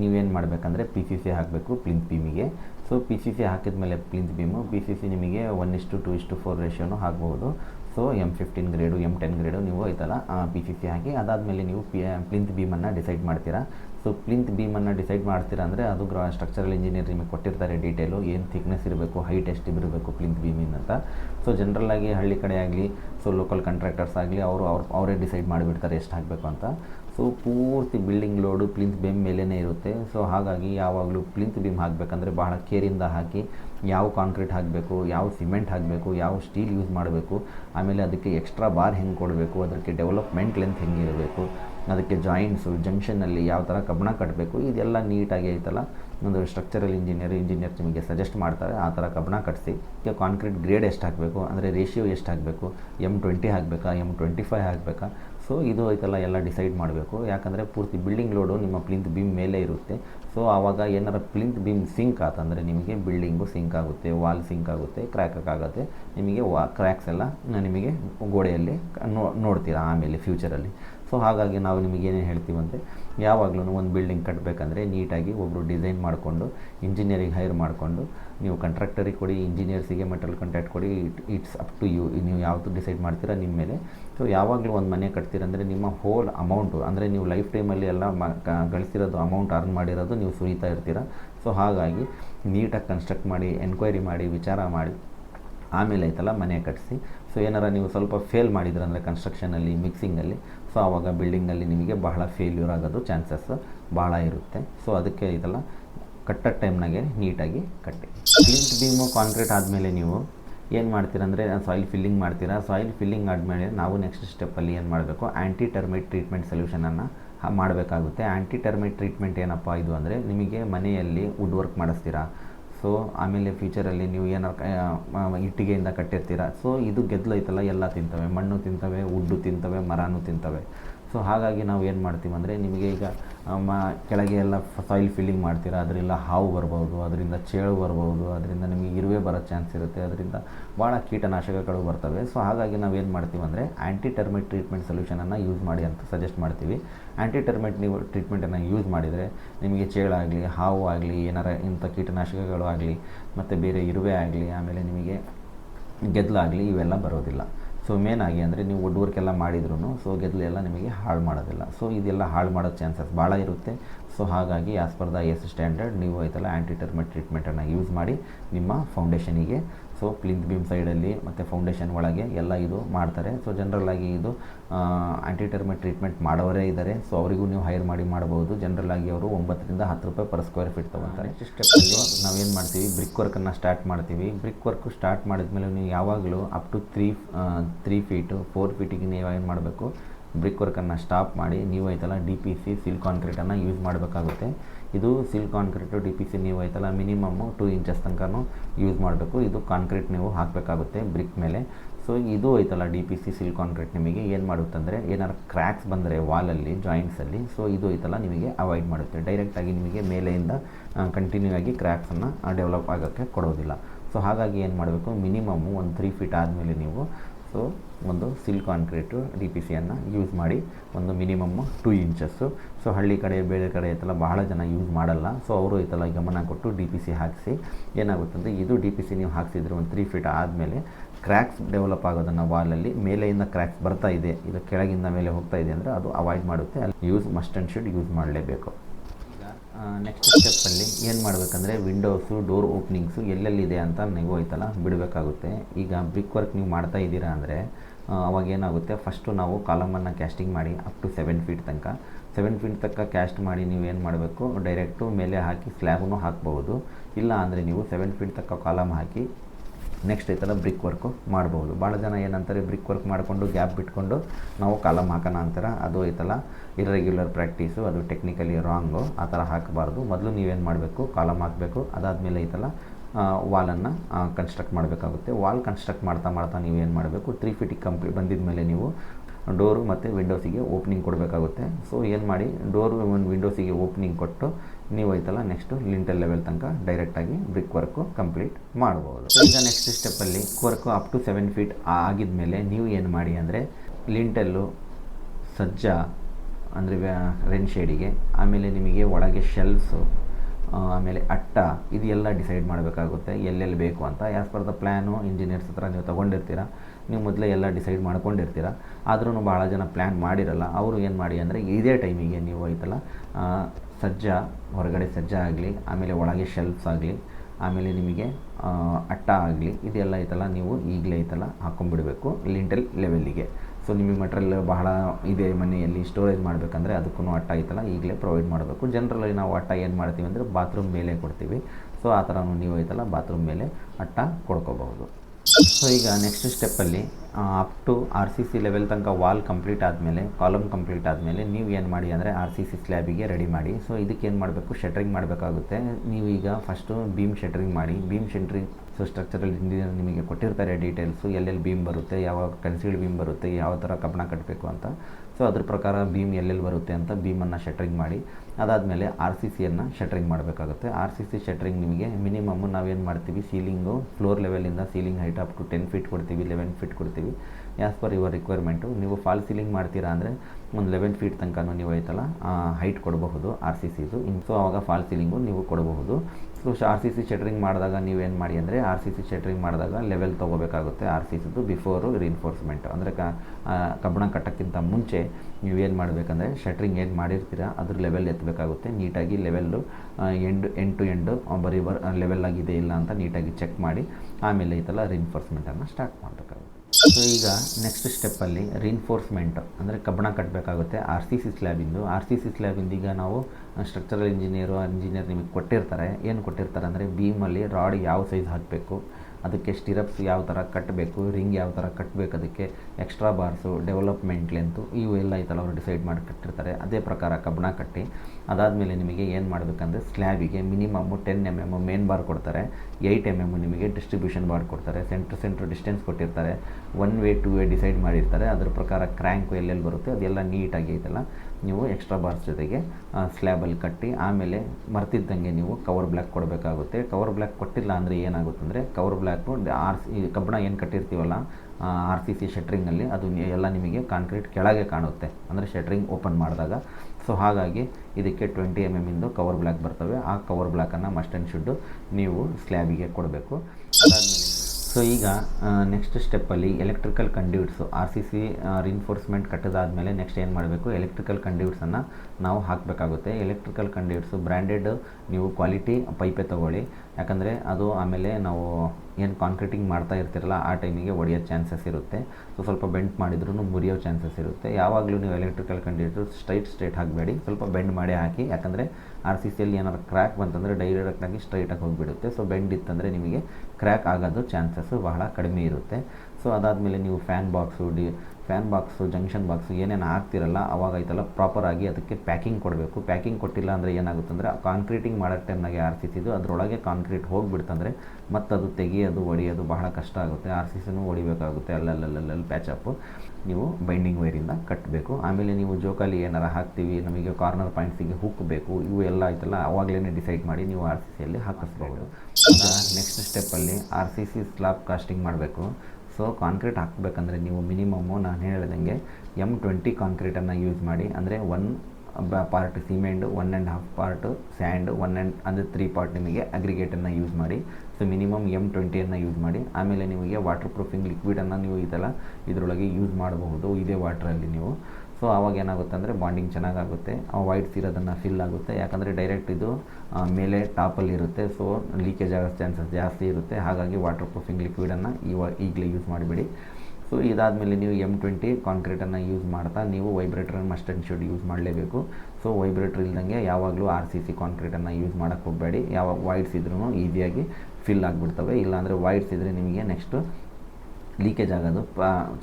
ನೀವೇನು ಮಾಡಬೇಕಂದ್ರೆ ಪಿ ಸಿ ಸಿ ಹಾಕಬೇಕು ಪ್ಲಿಂತ್ ಬೀಮಿಗೆ ಸೊ ಪಿ ಸಿ ಸಿ ಹಾಕಿದ ಮೇಲೆ plinth beam P C C ನಿಮಗೆ ಒನ್ ಇಷ್ಟು ಟು ಇಷ್ಟು ಫೋರ್ ರೇಷಿಯೋನು ಹಾಕ್ಬೋದು. So M fifteen grade M ten grade ನೀವು ಐತಲ್ಲ ಪಿ ಸಿ ಸಿ ಹಾಕಿ, ಅದಾದಮೇಲೆ ನೀವು ಪಿ ಪ್ಲಿಂತ್ ಬೀಮನ್ನು ಡಿಸೈಡ್ ಮಾಡ್ತೀರಾ. ಸೊ ಪ್ಲಿಂತ್ ಬೀಮನ್ನು ಡಿಸೈಡ್ ಮಾಡ್ತೀರಾ ಅಂದರೆ ಅದು ಗ್ರಾ ಸ್ಟ್ರಕ್ಚರಲ್ ಇಂಜಿನಿಯರ್ ನಿಮಗೆ ಕೊಟ್ಟಿರ್ತಾರೆ ಡೀಟೇಲು ಏನು ಥಿಕ್ನೆಸ್ ಇರಬೇಕು ಹೈಟ್ ಎಷ್ಟು ಇರಬೇಕು ಪ್ಲಿಂತ್ ಬೀಮಿನ ಅಂತ. ಸೊ ಜನರಲ್ಲಾಗಿ ಹಳ್ಳಿ ಕಡೆ ಆಗಲಿ ಸೊ ಲೋಕಲ್ ಕಾಂಟ್ರಾಕ್ಟರ್ಸ್ ಆಗಲಿ, ಅವರು ಅವ್ರು, ಅವರೇ ಡಿಸೈಡ್ ಮಾಡಿಬಿಡ್ತಾರೆ ಎಷ್ಟು ಹಾಕಬೇಕು ಅಂತ. ಸೊ ಪೂರ್ತಿ ಬಿಲ್ಡಿಂಗ್ ಲೋಡು ಪ್ಲಿಂತ್ ಬೀಮ್ ಮೇಲೇ ಇರುತ್ತೆ. ಸೊ ಹಾಗಾಗಿ ಯಾವಾಗಲೂ ಪ್ಲಿಂತ್ ಬೀಮ್ ಹಾಕಬೇಕಂದ್ರೆ ಬಹಳ ಕೇರಿಂದ ಹಾಕಿ ಯಾವ ಕಾಂಕ್ರೀಟ್ ಹಾಕಬೇಕು, ಯಾವ ಸಿಮೆಂಟ್ ಹಾಕಬೇಕು, ಯಾವ ಸ್ಟೀಲ್ ಯೂಸ್ ಮಾಡಬೇಕು. ಆಮೇಲೆ ಅದಕ್ಕೆ ಎಕ್ಸ್ಟ್ರಾ ಬಾರ್ ಹೆಂಗೆ ಕೊಡಬೇಕು, ಅದಕ್ಕೆ ಡೆವಲಪ್ಮೆಂಟ್ ಲೆಂತ್ ಹೆಂಗಿರಬೇಕು ಅದಕ್ಕೆ ಜಾಯಿಂಟ್ಸು ಜಂಕ್ಷನಲ್ಲಿ ಯಾವ ಥರ ಕಬ್ಬಣ ಕಟ್ಟಬೇಕು ಇದೆಲ್ಲ ನೀಟಾಗಿ ಐತಲ್ಲ. ಒಂದು ಸ್ಟ್ರಕ್ಚರಲ್ ಇಂಜಿನಿಯರ್ ಇಂಜಿನಿಯರ್ ನಿಮಗೆ ಸಜೆಸ್ಟ್ ಮಾಡ್ತಾರೆ, ಆ ಥರ ಕಬ್ಬಣ ಕಟ್ಟಿಸಿ ಈಗ ಕಾಂಕ್ರೀಟ್ ಗ್ರೇಡ್ ಎಷ್ಟು ಹಾಕಬೇಕು, ಅಂದರೆ ರೇಷಿಯೋ ಎಷ್ಟು ಹಾಕಬೇಕು ಎಂ ಟ್ವೆಂಟಿ ಹಾಕಬೇಕಾ ಎಂ ಟ್ವೆಂಟಿ ಫೈವ್ ಹಾಕಬೇಕಾ ಸೊ ಇದು ಐತಲ್ಲ, ಎಲ್ಲ ಡಿಸೈಡ್ ಮಾಡಬೇಕು. ಯಾಕಂದರೆ ಪೂರ್ತಿ ಬಿಲ್ಡಿಂಗ್ ಲೋಡು ನಿಮ್ಮ ಪ್ಲಿಂತ್ ಬಿಮ್ ಮೇಲೆ ಇರುತ್ತೆ. ಸೊ ಆವಾಗ ಏನಾರ ಪ್ಲಿಂತ್ ಬಿಮ್ ಸಿಂಕ್ ಆತಂದರೆ ನಿಮಗೆ ಬಿಲ್ಡಿಂಗು ಸಿಂಕ್ ಆಗುತ್ತೆ ವಾಲ್ ಸಿಂಕ್ ಆಗುತ್ತೆ ಕ್ರ್ಯಾಕ್ ಆಗುತ್ತೆ. ನಿಮಗೆ ವಾ ಕ್ರ್ಯಾಕ್ಸ್ ಎಲ್ಲ ನಿಮಗೆ ಗೋಡೆಯಲ್ಲಿ ನೋಡ್ತೀರಾ ಆಮೇಲೆ ಫ್ಯೂಚರಲ್ಲಿ ಸೊ ಹಾಗಾಗಿ ನಾವು ನಿಮಗೆ ಏನೇನು ಹೇಳ್ತೀವಿ ಯಾವಾಗಲೂ ಒಂದು ಬಿಲ್ಡಿಂಗ್ ಕಟ್ಟಬೇಕಂದ್ರೆ ನೀಟಾಗಿ ಒಬ್ಬರು ಡಿಸೈನ್ ಮಾಡಿಕೊಂಡು ಇಂಜಿನಿಯರಿಂಗ್ ಹೈರ್ ಮಾಡಿಕೊಂಡು, ನೀವು ಕಾಂಟ್ರಾಕ್ಟರಿಗೆ ಕೊಡಿ ಇಂಜಿನಿಯರ್ಸಿಗೆ ಮೆಟ್ರಲ್ ಕಾಂಟ್ರಾಕ್ಟ್ ಕೊಡಿ it it's up to you ನೀವು ಯಾವುದು ಡಿಸೈಡ್ ಮಾಡ್ತೀರಾ, ನಿಮ್ಮ ಮೇಲೆ ಸೊ ಯಾವಾಗಲೂ ಒಂದು ಮನೆ ಕಟ್ತೀರಂದರೆ ನಿಮ್ಮ ಹೋಲ್ ಅಮೌಂಟು ಅಂದರೆ ನೀವು ಲೈಫ್ ಟೈಮಲ್ಲಿ ಎಲ್ಲ ಮ ಗಳಿಸಿರೋದು ಅಮೌಂಟ್ ಅರ್ನ್ ಮಾಡಿರೋದು ನೀವು ಸುರಿತಾ ಇರ್ತೀರ. ಸೊ ಹಾಗಾಗಿ ನೀಟಾಗಿ ಕನ್ಸ್ಟ್ರಕ್ಟ್ ಮಾಡಿ ಎನ್ಕ್ವೈರಿ ಮಾಡಿ, ವಿಚಾರ ಮಾಡಿ, ಆಮೇಲೆ ಐತಲ್ಲ ಮನೆ ಕಟ್ಟಿಸಿ ಸೊ ಏನಾರ ನೀವು ಸ್ವಲ್ಪ ಫೇಲ್ ಮಾಡಿದ್ರೆ ಅಂದರೆ ಕನ್ಸ್ಟ್ರಕ್ಷನಲ್ಲಿ ಮಿಕ್ಸಿಂಗಲ್ಲಿ ಸೊ ಆವಾಗ ಬಿಲ್ಡಿಂಗಲ್ಲಿ ನಿಮಗೆ ಬಹಳ ಫೇಲ್ಯೂರ್ ಆಗೋದು ಚಾನ್ಸಸ್ ಭಾಳ ಇರುತ್ತೆ. ಸೊ ಅದಕ್ಕೆ ಇದೆಲ್ಲ ಕಟ್ಟೋ ಟೈಮ್ನಾಗೆ ನೀಟಾಗಿ ಕಟ್ಟಿ. ಪ್ಲಿಂತ್ ಬೀಮು ಕಾಂಕ್ರೀಟ್ ಆದಮೇಲೆ ನೀವು ಏನು ಮಾಡ್ತೀರಾ ಅಂದರೆ ಸಾಯಿಲ್ ಫಿಲ್ಲಿಂಗ್ ಮಾಡ್ತೀರಾ. ಸಾಯಿಲ್ ಫಿಲ್ಲಿಂಗ್ ಆದಮೇಲೆ ನಾವು ನೆಕ್ಸ್ಟ್ ಸ್ಟೆಪ್ಪಲ್ಲಿ ಏನು ಮಾಡಬೇಕು? ಆ್ಯಂಟಿ ಟರ್ಮೈಟ್ ಟ್ರೀಟ್ಮೆಂಟ್ ಸೊಲ್ಯೂಷನನ್ನು ಮಾಡಬೇಕಾಗುತ್ತೆ. ಆ್ಯಂಟಿ ಟರ್ಮೈಟ್ ಟ್ರೀಟ್ಮೆಂಟ್ ಏನಪ್ಪ ಇದು ಅಂದರೆ, ನಿಮಗೆ ಮನೆಯಲ್ಲಿ ವುಡ್ ವರ್ಕ್ ಮಾಡಿಸ್ತೀರಾ. ಸೊ ಆಮೇಲೆ ಫ್ಯೂಚರಲ್ಲಿ ನೀವು ಏನಾರು ಇಟ್ಟಿಗೆಯಿಂದ ಕಟ್ಟಿರ್ತೀರ. ಸೊ ಇದು ಗೆದ್ದಲೈತಲ್ಲ ಎಲ್ಲ ತಿಂತವೆ. ಮಣ್ಣು ತಿಂತವೆ ಉಡ್ಡು ತಿಂತವೆ, ಮರನೂ ತಿಂತವೆ. ಸೊ ಹಾಗಾಗಿ ನಾವು ಏನು ಮಾಡ್ತೀವಿ ಅಂದರೆ ನಿಮಗೆ ಈಗ ಕೆಳಗೆ ಎಲ್ಲ ಸಾಯಿಲ್ ಫಿಲ್ಲಿಂಗ್ ಮಾಡ್ತೀರಾ? ಅದರಿಂದ ಹಾವು ಬರ್ಬೋದು, ಅದರಿಂದ ಚೇಳು ಬರ್ಬೋದು, ಅದರಿಂದ ನಿಮಗೆ ಇರುವೆ ಬರೋ ಚಾನ್ಸ್ ಇರುತ್ತೆ, ಅದರಿಂದ ಭಾಳ ಕೀಟನಾಶಕಗಳು ಬರ್ತವೆ. ಸೊ ಹಾಗಾಗಿ ನಾವು ಏನು ಮಾಡ್ತೀವಿ ಅಂದರೆ ಆ್ಯಂಟಿ ಟರ್ಮಿಟ್ ಟ್ರೀಟ್ಮೆಂಟ್ ಸೊಲ್ಯೂಷನನ್ನು ಯೂಸ್ ಮಾಡಿ ಅಂತ ಸಜೆಸ್ಟ್ ಮಾಡ್ತೀವಿ. ಆ್ಯಂಟಿ ಟರ್ಮೈಟ್ ನೀವು ಟ್ರೀಟ್ಮೆಂಟನ್ನು ಯೂಸ್ ಮಾಡಿದರೆ ನಿಮಗೆ ಚೇಳಾಗಲಿ, ಹಾವು ಆಗಲಿ, ಏನಾರ ಇಂಥ ಕೀಟನಾಶಕಗಳು ಆಗಲಿ, ಮತ್ತು ಬೇರೆ ಇರುವೆ ಆಗಲಿ, ಆಮೇಲೆ ನಿಮಗೆ ಗೆದ್ದಲಾಗಲಿ ಇವೆಲ್ಲ ಬರೋದಿಲ್ಲ. ಸೊ ಮೇನ್ ಆಗಿ ಅಂದರೆ ನೀವು ವುಡ್ ವರ್ಕ್ ಎಲ್ಲ ಮಾಡಿದ್ರು ಸೊ ಗೆದ್ದಲು ನಿಮಗೆ ಹಾಳು ಮಾಡೋದಿಲ್ಲ. ಸೊ ಇದೆಲ್ಲ ಹಾಳು ಮಾಡೋ ಚಾನ್ಸಸ್ ಭಾಳ ಇರುತ್ತೆ. ಸೊ ಹಾಗಾಗಿ as per the S standard ನೀವು ಆಯ್ತಲ್ಲ ಆ್ಯಂಟಿ ಟರ್ಮೆಟ್ ಟ್ರೀಟ್ಮೆಂಟನ್ನು ಯೂಸ್ ಮಾಡಿ ನಿಮ್ಮ ಫೌಂಡೇಶನಿಗೆ ಸೊ ಪ್ಲಿಂತ್ ಬೀಮ್ ಸೈಡಲ್ಲಿ ಮತ್ತು ಫೌಂಡೇಶನ್ ಒಳಗೆ ಎಲ್ಲ ಇದು ಮಾಡ್ತಾರೆ. ಸೊ ಜನರಲ್ ಆಗಿ ಇದು ಆ್ಯಂಟಿ ಟರ್ಮೈಟ್ ಟ್ರೀಟ್ಮೆಂಟ್ ಮಾಡೋರೇ ಇದ್ದಾರೆ ಸೊ ಅವರಿಗೂ ನೀವು ಹೈರ್ ಮಾಡಿ ಮಾಡ್ಬೋದು. ಜನರಲ್ ಆಗಿ ಅವರು ಒಂಬತ್ತರಿಂದ ಹತ್ತು ರೂಪಾಯಿ ಪರ್ ಸ್ಕ್ವೇರ್ ಫೀಟ್ ತೊಗೊತಾರೆ. ನೆಕ್ಸ್ಟ್ ಸ್ಟೆಪ್ಪಲ್ಲಿ ನಾವೇನು ಮಾಡ್ತೀವಿ? ಬ್ರಿಕ್ ವರ್ಕನ್ನು ಸ್ಟಾರ್ಟ್ ಮಾಡ್ತೀವಿ. ಬ್ರಿಕ್ ವರ್ಕು ಸ್ಟಾರ್ಟ್ ಮಾಡಿದ್ಮೇಲೆ ನೀವು ಯಾವಾಗಲೂ up to three three feet four ಫೀಟಿಗೆ ನೀವು ಏನು ಮಾಡಬೇಕು? ಬ್ರಿಕ್ ವರ್ಕನ್ನು ಸ್ಟಾಪ್ ಮಾಡಿ ನೀವು ಐತಲ್ಲ ಡಿ ಪಿ ಸಿ ಸಿಲ್ ಕಾಂಕ್ರೀಟನ್ನು ಯೂಸ್ ಮಾಡಬೇಕಾಗುತ್ತೆ. ಇದು sill concrete D P C ನೀವು ಐತಲ್ಲ ಮಿನಿಮಮ್ಮು ಟೂ ಇಂಚಸ್ ತನಕನೂ ಯೂಸ್ ಮಾಡಬೇಕು. ಇದು ಕಾಂಕ್ರೀಟ್ ನೀವು ಹಾಕಬೇಕಾಗುತ್ತೆ ಬ್ರಿಕ್ ಮೇಲೆ. ಸೊ ಇದು ಐತಲ್ಲ D P C sill concrete ನಿಮಗೆ ಏನು ಮಾಡುತ್ತಂದರೆ ಏನಾರು ಕ್ರ್ಯಾಕ್ಸ್ ಬಂದರೆ ವಾಲಲ್ಲಿ ಜಾಯಿಂಟ್ಸಲ್ಲಿ ಸೊ ಇದು ಐತಲ್ಲ ನಿಮಗೆ ಅವಾಯ್ಡ್ ಮಾಡುತ್ತೆ. ಡೈರೆಕ್ಟಾಗಿ ನಿಮಗೆ ಮೇಲೆಯಿಂದ ಕಂಟಿನ್ಯೂ ಆಗಿ ಕ್ರ್ಯಾಕ್ಸನ್ನು ಡೆವಲಪ್ ಆಗೋಕ್ಕೆ ಕೊಡೋದಿಲ್ಲ. ಸೊ ಹಾಗಾಗಿ ಏನು ಮಾಡಬೇಕು ಮಿನಿಮಮ್ಮು ಒಂದು ತ್ರೀ ಫೀಟ್ ಆದಮೇಲೆ ನೀವು ಸೊ ಒಂದು ಸಿಲ್ ಕಾಂಕ್ರೀಟು ಡಿ ಪಿ ಸಿಯನ್ನು ಯೂಸ್ ಮಾಡಿ ಒಂದು ಮಿನಿಮಮ್ಮು ಟೂ ಇಂಚಸ್ಸು ಸೊ ಹಳ್ಳಿ ಕಡೆ, ಬೇರೆ ಕಡೆ ಐತಲ್ಲ ಬಹಳ ಜನ ಯೂಸ್ ಮಾಡಲ್ಲ. ಸೊ ಅವರು ಐತಲ್ಲ ಗಮನ ಕೊಟ್ಟು ಡಿ ಪಿ ಸಿ ಹಾಕಿಸಿ. ಏನಾಗುತ್ತಂದರೆ ಇದು ಡಿ ಪಿ ಸಿ ನೀವು ಹಾಕ್ಸಿದ್ರೆ ಒಂದು ತ್ರೀ ಫೀಟ್ ಆದಮೇಲೆ ಕ್ರ್ಯಾಕ್ಸ್ ಡೆವಲಪ್ ಆಗೋದನ್ನು ವಾಲಲ್ಲಿ ಮೇಲೆಯಿಂದ ಕ್ರ್ಯಾಕ್ಸ್ ಬರ್ತಾ ಇದೆ. ಇದು ಕೆಳಗಿಂದ ಮೇಲೆ ಹೋಗ್ತಾ ಇದೆ ಅಂದರೆ ಅದು ಅವಾಯ್ಡ್ ಮಾಡುತ್ತೆ. ಅಲ್ಲಿ use must and should use ಮಾಡಲೇಬೇಕು. ನೆಕ್ಸ್ಟ್ ಸ್ಟೆಪ್ಪಲ್ಲಿ ಏನು ಮಾಡಬೇಕಂದ್ರೆ ವಿಂಡೋಸು ಡೋರ್ ಓಪ್ನಿಂಗ್ಸು ಎಲ್ಲೆಲ್ಲಿದೆ ಅಂತ ನೀವು ಹೋಯ್ತಲ್ಲ ಬಿಡಬೇಕಾಗುತ್ತೆ. ಈಗ ಬ್ರಿಕ್ ವರ್ಕ್ ನೀವು ಮಾಡ್ತಾ ಇದ್ದೀರಾ ಅಂದರೆ ಅವಾಗ ಏನಾಗುತ್ತೆ ಫಸ್ಟು ನಾವು ಕಾಲಮನ್ನು ಕ್ಯಾಸ್ಟಿಂಗ್ ಮಾಡಿ ಅಪ್ ಟು ಸೆವೆನ್ ಫೀಟ್ ತನಕ. ಸೆವೆನ್ ಫೀಟ್ ತನಕ ಕ್ಯಾಸ್ಟ್ ಮಾಡಿ ನೀವು ಏನು ಮಾಡಬೇಕು ಡೈರೆಕ್ಟು ಮೇಲೆ ಹಾಕಿ ಸ್ಲ್ಯಾಬನ್ನು ಹಾಕ್ಬೋದು ಇಲ್ಲ ಅಂದರೆ ನೀವು ಸೆವೆನ್ ಫೀಟ್ ತನಕ ಕಾಲಮ್ ಹಾಕಿ ನೆಕ್ಸ್ಟ್ ಐತಲ್ಲ ಬ್ರಿಕ್ ವರ್ಕು ಮಾಡ್ಬೋದು. ಭಾಳ ಜನ ಏನಂತಾರೆ ಬ್ರಿಕ್ ವರ್ಕ್ ಮಾಡಿಕೊಂಡು ಗ್ಯಾಪ್ ಬಿಟ್ಕೊಂಡು ನಾವು ಕಾಲಮ್ ಹಾಕೋಣ ಅಂತಾರೆ, ಅದು ಐತಲ್ಲ ಇರ್ರೆಗ್ಯುಲರ್ ಪ್ರಾಕ್ಟೀಸು ಅದು ಟೆಕ್ನಿಕಲಿ ರಾಂಗು ಆ ಥರ ಹಾಕಬಾರ್ದು. ಮೊದಲು ನೀವೇನು ಮಾಡಬೇಕು? ಕಾಲಮ್ ಹಾಕಬೇಕು. ಅದಾದಮೇಲೆ ಐತಲ್ಲ ವಾಲನ್ನು ಕನ್ಸ್ಟ್ರಕ್ಟ್ ಮಾಡಬೇಕಾಗುತ್ತೆ. ವಾಲ್ ಕನ್ಸ್ಟ್ರಕ್ಟ್ ಮಾಡ್ತಾ ಮಾಡ್ತಾ ನೀವೇನು ಮಾಡಬೇಕು? ತ್ರೀ ಫೀಟಿಗೆ ಕಂಪ್ಲೀಟ್ ಬಂದಿದ ಮೇಲೆ ನೀವು ಡೋರು ಮತ್ತು ವಿಂಡೋಸಿಗೆ ಓಪನಿಂಗ್ ಕೊಡಬೇಕಾಗುತ್ತೆ. ಸೊ ಏನು ಮಾಡಿ? ಡೋರು ಒಂದು ವಿಂಡೋಸಿಗೆ ಓಪನಿಂಗ್ ಕೊಟ್ಟು ನೀವು ಐತಲ್ಲ ನೆಕ್ಸ್ಟು ಲಿಂಟಲ್ ಲೆವೆಲ್ ತನಕ ಡೈರೆಕ್ಟಾಗಿ ಬ್ರಿಕ್ ವರ್ಕು ಕಂಪ್ಲೀಟ್ ಮಾಡ್ಬೋದು. ಈಗ next ಸ್ಟೆಪ್ಪಲ್ಲಿ work up to seven feet ಆಗಿದ ಮೇಲೆ ನೀವು ಏನು ಮಾಡಿ ಅಂದರೆ ಲಿಂಟಲ್ಲು ಸಜ್ಜ ಅಂದರೆ ರೆನ್ ಶೇಡಿಗೆ ಆಮೇಲೆ ನಿಮಗೆ ಒಳಗೆ ಶೆಲ್ಫ್ಸು ಆಮೇಲೆ ಅಟ್ಟ ಇದೆಲ್ಲ ಡಿಸೈಡ್ ಮಾಡಬೇಕಾಗುತ್ತೆ, ಎಲ್ಲೆಲ್ಲಿ ಬೇಕು ಅಂತ. As per the plan engineers ಹತ್ರ ನೀವು ತೊಗೊಂಡಿರ್ತೀರ, ನೀವು ಮೊದಲೇ ಎಲ್ಲ ಡಿಸೈಡ್ ಮಾಡ್ಕೊಂಡಿರ್ತೀರ. ಆದ್ರೂ ಭಾಳ ಜನ ಪ್ಲ್ಯಾನ್ ಮಾಡಿರಲ್ಲ. ಅವರು ಏನು ಮಾಡಿ ಅಂದರೆ ಇದೇ ಟೈಮಿಗೆ ನೀವು ಐತಲ್ಲ ಸಜ್ಜ, ಹೊರಗಡೆ ಸಜ್ಜ ಆಗಲಿ, ಆಮೇಲೆ ಒಳಗೆ ಶೆಲ್ಫ್ಸ್ ಆಗಲಿ, ಆಮೇಲೆ ನಿಮಗೆ ಅಟ್ಟ ಆಗಲಿ, ಇದೆಲ್ಲ ಐತಲ್ಲ, ನೀವು ಈಗಲೇ ಐತಲ್ಲ, ಹಾಕೊಂಡ್ಬಿಡಬೇಕು ಲಿಂಟಲ್ ಲೆವೆಲ್ಲಿಗೆ ಸೊ ನಿಮಗೆ ಮಟ್ರಿಯಲ್ ಬಹಳ ಇದೆ ಮನೆಯಲ್ಲಿ ಸ್ಟೋರೇಜ್ ಮಾಡಬೇಕಂದ್ರೆ ಅದಕ್ಕೂ ಅಟ್ಟ ಐತಲ್ಲ, ಈಗಲೇ ಪ್ರೊವೈಡ್ ಮಾಡಬೇಕು. ಜನರಲಿ ನಾವು ಅಟ್ಟ ಏನು ಮಾಡ್ತೀವಿ ಅಂದರೆ ಬಾತ್ರೂಮ್ ಮೇಲೆ ಕೊಡ್ತೀವಿ. ಸೊ ಆ ಥರನೂ ನೀವು ಐತಲ್ಲ ಬಾತ್ರೂಮ್ ಮೇಲೆ ಅಟ್ಟ ಕೊಡ್ಕೋಬಹುದು. ಸೊ ಈಗ next ಸ್ಟೆಪ್ಪಲ್ಲಿ up to R C C level ತನಕ ವಾಲ್ ಕಂಪ್ಲೀಟ್ ಆದಮೇಲೆ ಕಾಲಮ್ ಕಂಪ್ಲೀಟ್ ಆದಮೇಲೆ ನೀವು ಏನು ಮಾಡಿ ಅಂದರೆ ಆರ್ ಸಿ ಸಿ ಸ್ಲ್ಯಾಬಿಗೆ ರೆಡಿ ಮಾಡಿ. ಸೊ ಇದಕ್ಕೆ ಏನು ಮಾಡಬೇಕು? ಶೆಟ್ರಿಂಗ್ ಮಾಡಬೇಕಾಗುತ್ತೆ. ನೀವು ಈಗ ಫಸ್ಟು ಬೀಮ್ ಶೆಟ್ರಿಂಗ್ ಮಾಡಿ. Beam shuttering so structural engineer ನಿಮಗೆ ಕೊಟ್ಟಿರ್ತಾರೆ ಡೀಟೇಲ್ಸು ಎಲ್ಲೆಲ್ಲಿ ಬೀಮ್ ಬರುತ್ತೆ? ಯಾವ ಕನ್ಸೀಲ್ಡ್ ಬೀಮ್ ಬರುತ್ತೆ? ಯಾವ ಥರ ಕಬ್ಬಣ ಕಟ್ಟಬೇಕು ಅಂತ. ಸೊ ಅದ್ರ ಪ್ರಕಾರ ಭೀಮ್ ಎಲ್ಲೆಲ್ಲಿ ಬರುತ್ತೆ ಅಂತ ಭೀಮನ್ನು ಶಟ್ರಿಂಗ್ ಮಾಡಿ, ಅದಾದಮೇಲೆ ಆರ್ ಸಿ ಸಿಯನ್ನು ಶಟ್ರಿಂಗ್ ಮಾಡಬೇಕಾಗುತ್ತೆ. ಆರ್ ಸಿ ಸಿ ಶಟ್ರಿಂಗ್ ನಿಮಗೆ ಮಿನಿಮಮ್ ನಾವೇನು ಮಾಡ್ತೀವಿ? Ceiling floor ಲೆವೆಲಿಂದ ceiling height up to ten feet ಕೊಡ್ತೀವಿ ಲೆವೆನ್ ಫೀಟ್ ಕೊಡ್ತೀವಿ. ಆ್ಯಸ್ ಪರ್ ಯುವರ್ ರಿಕ್ವೈರ್ಮೆಂಟು ನೀವು ಫಾಲ್ ಸೀಲಿಂಗ್ ಮಾಡ್ತೀರಾ ಅಂದರೆ ಒಂದು ಲೆವೆನ್ ಫೀಟ್ ತನಕ ನೀವು ಐತಲ್ಲ ಹೈಟ್ ಕೊಡಬಹುದು ಆರ್ ಸಿ ಸಿದು ಇನ್ ಸೊ ಆವಾಗ ಫಾಲ್ ಸೀಲಿಂಗು ನೀವು ಕೊಡಬಹುದು. So R C C shuttering ಮಾಡಿದಾಗ ನೀವೇನು ಮಾಡಿ ಅಂದರೆ ಆರ್ ಸಿ ಸಿ ಶೆಟ್ರಿಂಗ್ ಮಾಡಿದಾಗ ಲೆವೆಲ್ ತೊಗೋಬೇಕಾಗುತ್ತೆ ಆರ್ ಸಿ ಸಿದು ಬಿಫೋರು ರಿಇನ್ಫೋರ್ಸ್ಮೆಂಟ್ ಅಂದರೆ ಕ ಕಬ್ಬಣ ಕಟ್ಟೋಕ್ಕಿಂತ ಮುಂಚೆ ನೀವೇನು ಮಾಡಬೇಕಂದ್ರೆ ಶಟ್ರಿಂಗ್ ಏನು ಮಾಡಿರ್ತೀರಾ, ಅದ್ರ ಲೆವೆಲ್ ಎತ್ತಬೇಕಾಗುತ್ತೆ ನೀಟಾಗಿ level end end to end, ಬರೀ ಬರ್ ಲೆವೆಲ್ ಆಗಿದೆ ಇಲ್ಲ ಅಂತ ನೀಟಾಗಿ ಚೆಕ್ ಮಾಡಿ, ಆಮೇಲೆ ಐತಲ್ಲ ರಿಇನ್ಫೋರ್ಸ್ಮೆಂಟನ್ನು ಸ್ಟಾರ್ಟ್ ಮಾಡಬೇಕಾಗುತ್ತೆ. ಸೊ ಈಗ ನೆಕ್ಸ್ಟ್ ಸ್ಟೆಪ್ಪಲ್ಲಿ ರಿನ್ಫೋರ್ಸ್ಮೆಂಟ್ ಅಂದರೆ ಕಬ್ಬಣ ಕಟ್ಟಬೇಕಾಗುತ್ತೆ ಆರ್ ಸಿ ಸಿ ಸ್ಲ್ಯಾಬಿಂದು ಆರ್ ಸಿ ಸಿ ಸ್ಲ್ಯಾಬಿಂದ ಈಗ ನಾವು ಸ್ಟ್ರಕ್ಚರಲ್ ಇಂಜಿನಿಯರು ಇಂಜಿನಿಯರ್ ನಿಮಗೆ ಕೊಟ್ಟಿರ್ತಾರೆ. ಏನು ಕೊಟ್ಟಿರ್ತಾರೆ ಅಂದರೆ ಬೀಮಲ್ಲಿ ರಾಡ್ ಯಾವ ಸೈಜ್ ಹಾಕಬೇಕು, ಅದಕ್ಕೆ ಸ್ಟಿರಪ್ಸ್ ಯಾವ ಥರ ಕಟ್ಟಬೇಕು ರಿಂಗ್ ಯಾವ ಥರ ಕಟ್ಟಬೇಕು ಅದಕ್ಕೆ ಎಕ್ಸ್ಟ್ರಾ ಬಾರ್ಸು ಡೆವಲಪ್ಮೆಂಟ್ ಲೆಂತು ಇವು ಎಲ್ಲ ಐತಲ್ಲ ಅವರು ಡಿಸೈಡ್ ಮಾಡಿ ಕಟ್ಟಿರ್ತಾರೆ. ಅದೇ ಪ್ರಕಾರ ಕಬ್ಬಣ ಕಟ್ಟಿ. ಅದಾದಮೇಲೆ ನಿಮಗೆ ಏನು ಮಾಡಬೇಕಂದ್ರೆ ಸ್ಲ್ಯಾಬಿಗೆ minimum ten M M main bar ಕೊಡ್ತಾರೆ ಏಯ್ಟ್ ಎಂ ಎಂ ನಿಮಗೆ ಡಿಸ್ಟ್ರಿಬ್ಯೂಷನ್ ಬಾರ್ ಕೊಡ್ತಾರೆ ಸೆಂಟ್ರ್ ಸೆಂಟ್ರ್ ಡಿಸ್ಟೆನ್ಸ್ ಕೊಟ್ಟಿರ್ತಾರೆ one way two way decide ಮಾಡಿರ್ತಾರೆ, ಅದ್ರ ಪ್ರಕಾರ ಕ್ರ್ಯಾಂಕು ಎಲ್ಲೆಲ್ಲಿ ಬರುತ್ತೆ ಅದೆಲ್ಲ ನೀಟಾಗಿ ಐತಲ್ಲ, ನೀವು ಎಕ್ಸ್ಟ್ರಾ ಬಾರ್ಸ್ ಜೊತೆಗೆ ಸ್ಲ್ಯಾಬಲ್ಲಿ ಕಟ್ಟಿ, ಆಮೇಲೆ ಮರ್ತಿದ್ದಂಗೆ ನೀವು ಕವರ್ ಬ್ಲ್ಯಾಕ್ ಕೊಡಬೇಕಾಗುತ್ತೆ. ಕವರ್ ಬ್ಲ್ಯಾಕ್ ಕೊಟ್ಟಿಲ್ಲ ಅಂದರೆ ಏನಾಗುತ್ತೆ ಅಂದರೆ ಕವರ್ ಬ್ಲ್ಯಾಕು ಆರ್ ಸಿ ಕಬ್ಬಣ ಏನು ಕಟ್ಟಿರ್ತೀವಲ್ಲ ಆರ್ ಸಿ ಸಿ ಶಟ್ರಿಂಗಲ್ಲಿ ಅದು ಎಲ್ಲ ನಿಮಗೆ ಕಾಂಕ್ರೀಟ್ ಕೆಳಗೆ ಕಾಣುತ್ತೆ. ಅಂದರೆ ಶಟ್ರಿಂಗ್ ಓಪನ್ ಮಾಡಿದಾಗ ಸೊ ಹಾಗಾಗಿ ಇದಕ್ಕೆ ಟ್ವೆಂಟಿ ಎಂ ಎಂ ಇಂದು ಕವರ್ ಬ್ಲ್ಯಾಕ್ ಬರ್ತವೆ. ಆ ಕವರ್ ಬ್ಲ್ಯಾಕನ್ನು ಮಸ್ಟ್ ಆ್ಯಂಡ್ ಶುಡ್ಡು ನೀವು ಸ್ಲ್ಯಾಬಿಗೆ ಕೊಡಬೇಕು. ಅದಾದಮೇಲೆ ಸೊ ಈಗ next ಸ್ಟೆಪ್ಪಲ್ಲಿ electrical conduits R C C reinforcement ಕಟ್ಟಿದಾದಮೇಲೆ next ಏನು ಮಾಡಬೇಕು? ಎಲೆಕ್ಟ್ರಿಕಲ್ ಕಂಡ್ಯೂಟ್ಸನ್ನು ನಾವು ಹಾಕಬೇಕಾಗುತ್ತೆ. ಎಲೆಕ್ಟ್ರಿಕಲ್ ಕಂಡ್ಯೂಟ್ಸು ಬ್ರ್ಯಾಂಡೆಡ್ ನೀವು ಕ್ವಾಲಿಟಿ ಪೈಪೇ ತೊಗೊಳ್ಳಿ. ಯಾಕಂದರೆ ಅದು ಆಮೇಲೆ ನಾವು ಏನು ಕಾಂಕ್ರೀಟಿಂಗ್ ಮಾಡ್ತಾ ಇರ್ತೀರಲ್ಲ, ಆ ಟೈಮಿಗೆ ಒಡೆಯೋ ಚಾನ್ಸಸ್ ಇರುತ್ತೆ. ಸೊ ಸ್ವಲ್ಪ ಬೆಂಡ್ ಮಾಡಿದ್ರೂ ಮುರಿಯೋ ಚಾನ್ಸಸ್ ಇರುತ್ತೆ. ಯಾವಾಗಲೂ ನೀವು ಎಲೆಕ್ಟ್ರಿಕಲ್ ಕಂಡ್ಯೂಟು ಸ್ಟ್ರೈಟ್ ಸ್ಟ್ರೈಟ್ ಹಾಕಬೇಡಿ. ಸ್ವಲ್ಪ ಬೆಂಡ್ ಮಾಡಿ ಹಾಕಿ. ಯಾಕಂದರೆ ಆರ್ ಸಿ ಸಿಯಲ್ಲಿ ಏನಾದ್ರು ಕ್ರ್ಯಾಕ್ ಬಂತಂದರೆ ಡೈರೆಕ್ಟಾಗಿ ಸ್ಟ್ರೈಟಾಗಿ ಹೋಗಿಬಿಡುತ್ತೆ. ಸೊ ಬೆಂಡ್ ಇತ್ತಂದರೆ ನಿಮಗೆ ಕ್ರ್ಯಾಕ್ ಆಗೋದು ಚಾನ್ಸಸ್ಸು ಬಹಳ ಕಡಿಮೆ ಇರುತ್ತೆ. ಸೊ ಅದಾದಮೇಲೆ ನೀವು fan box D fan box junction box ಏನೇನು ಹಾಕ್ತಿರಲ್ಲ, ಅವಾಗ ಐತಲ್ಲ ಪ್ರಾಪರಾಗಿ ಅದಕ್ಕೆ ಪ್ಯಾಕಿಂಗ್ ಕೊಡಬೇಕು. ಪ್ಯಾಕಿಂಗ್ ಕೊಟ್ಟಿಲ್ಲ ಅಂದರೆ ಏನಾಗುತ್ತೆ ಅಂದರೆ ಕಾಂಕ್ರೀಟಿಂಗ್ ಮಾಡೋ ಟೈಮ್ನಾಗೆ ಆರ್ ಸಿ ಸಿದು ಅದರೊಳಗೆ ಕಾಂಕ್ರೀಟ್ ಹೋಗಿಬಿಡ್ತಂದರೆ ಮತ್ತು ಅದು ತೆಗೆಯೋದು ಹೊಡಿಯೋದು ಬಹಳ ಕಷ್ಟ ಆಗುತ್ತೆ. ಆರ್ ಸಿ ಸಿನೂ ಹೊಡಿಬೇಕಾಗುತ್ತೆ ಅಲ್ಲಲ್ಲಲ್ಲಲ್ಲಿ ಪ್ಯಾಚಪ್ಪು ನೀವು ಬೈಂಡಿಂಗ್ ವೈರಿಂದ ಕಟ್ಟಬೇಕು ಆಮೇಲೆ ನೀವು ಜೋಕಾಲಿ ಏನಾರ ಹಾಕ್ತೀವಿ, ನಮಗೆ ಕಾರ್ನರ್ ಪಾಯಿಂಟ್ಸಿಗೆ ಹುಕ್ ಬೇಕು, ಇವು ಎಲ್ಲ ಆಯ್ತಲ್ಲ ಅವಾಗಲೇ ಡಿಸೈಡ್ ಮಾಡಿ ನೀವು ಆರ್ ಸಿ ಸಿಯಲ್ಲಿ ಹಾಕಿಸ್ಬೋದು next ಸ್ಟೆಪ್ಪಲ್ಲಿ R C C slab casting ಮಾಡಬೇಕು. ಸೊ ಕಾಂಕ್ರೀಟ್ ಹಾಕಬೇಕಂದ್ರೆ ನೀವು ಮಿನಿಮಮ್ಮು ನಾನು ಹೇಳಿದಂಗೆ ಎಂ ಟ್ವೆಂಟಿ ಕಾಂಕ್ರೀಟನ್ನು ಯೂಸ್ ಮಾಡಿ, ಅಂದರೆ ಒನ್ ಬ part cement one and half part sand one and ಅಂದರೆ ತ್ರೀ ಪಾರ್ಟ್ ನಿಮಗೆ ಅಗ್ರಿಗೇಟನ್ನು ಯೂಸ್ ಮಾಡಿ ಸೊ ಮಿನಿಮಮ್ ಎಂ ಟ್ವೆಂಟಿಯನ್ನು ಯೂಸ್ ಮಾಡಿ, ಆಮೇಲೆ ನಿಮಗೆ ವಾಟರ್ ಪ್ರೂಫಿಂಗ್ ಲಿಕ್ವಿಡನ್ನು ನೀವು ಇದೆಲ್ಲ ಇದರೊಳಗೆ ಯೂಸ್ ಮಾಡಬಹುದು, ಇದೇ ವಾಟ್ರಲ್ಲಿ ನೀವು. ಸೊ ಆವಾಗ ಏನಾಗುತ್ತೆ ಅಂದರೆ ಬಾಂಡಿಂಗ್ ಚೆನ್ನಾಗಾಗುತ್ತೆ, ಆ ವೈಟ್ಸ್ ಇರೋದನ್ನು ಫಿಲ್ ಆಗುತ್ತೆ, ಯಾಕಂದರೆ ಡೈರೆಕ್ಟ್ ಇದು ಮೇಲೆ ಟಾಪಲ್ಲಿ ಇರುತ್ತೆ. ಸೊ ಲೀಕೇಜ್ ಆಗೋ ಚಾನ್ಸಸ್ ಜಾಸ್ತಿ ಇರುತ್ತೆ, ಹಾಗಾಗಿ ವಾಟರ್ ಪ್ರೂಫಿಂಗ್ ಲಿಕ್ವಿಡನ್ನು ಇವಾಗ ಈಗಲೇ ಯೂಸ್ ಮಾಡಿಬಿಡಿ. ಸೊ ಇದಾದಮೇಲೆ ನೀವು ಎಂ ಟ್ವೆಂಟಿ ಕಾಂಕ್ರೀಟನ್ನು ಯೂಸ್ ಮಾಡ್ತಾ, ನೀವು ವೈಬ್ರೇಟ್ರನ್ನು ಮಸ್ಟ್ ಆ್ಯಂಡ್ ಶುಡ್ ಯೂಸ್ ಮಾಡಲೇಬೇಕು. ಸೊ ವೈಬ್ರೇಟರ್ ಇಲ್ದಂಗೆ ಯಾವಾಗಲೂ ಆರ್ ಸಿ ಸಿ ಕಾಂಕ್ರೀಟನ್ನು ಯೂಸ್ ಮಾಡೋಕ್ಕೆ ಹೋಗಬೇಡಿ. ಯಾವಾಗ ವೈಡ್ಸ್ ಇದ್ರೂ ಈಸಿಯಾಗಿ ಫಿಲ್ ಆಗಿಬಿಡ್ತವೆ. ಇಲ್ಲಾಂದರೆ ವೈಟ್ಸ್ ಇದ್ದರೆ ನಿಮಗೆ ನೆಕ್ಸ್ಟು ಲೀಕೇಜ್ ಆಗೋದು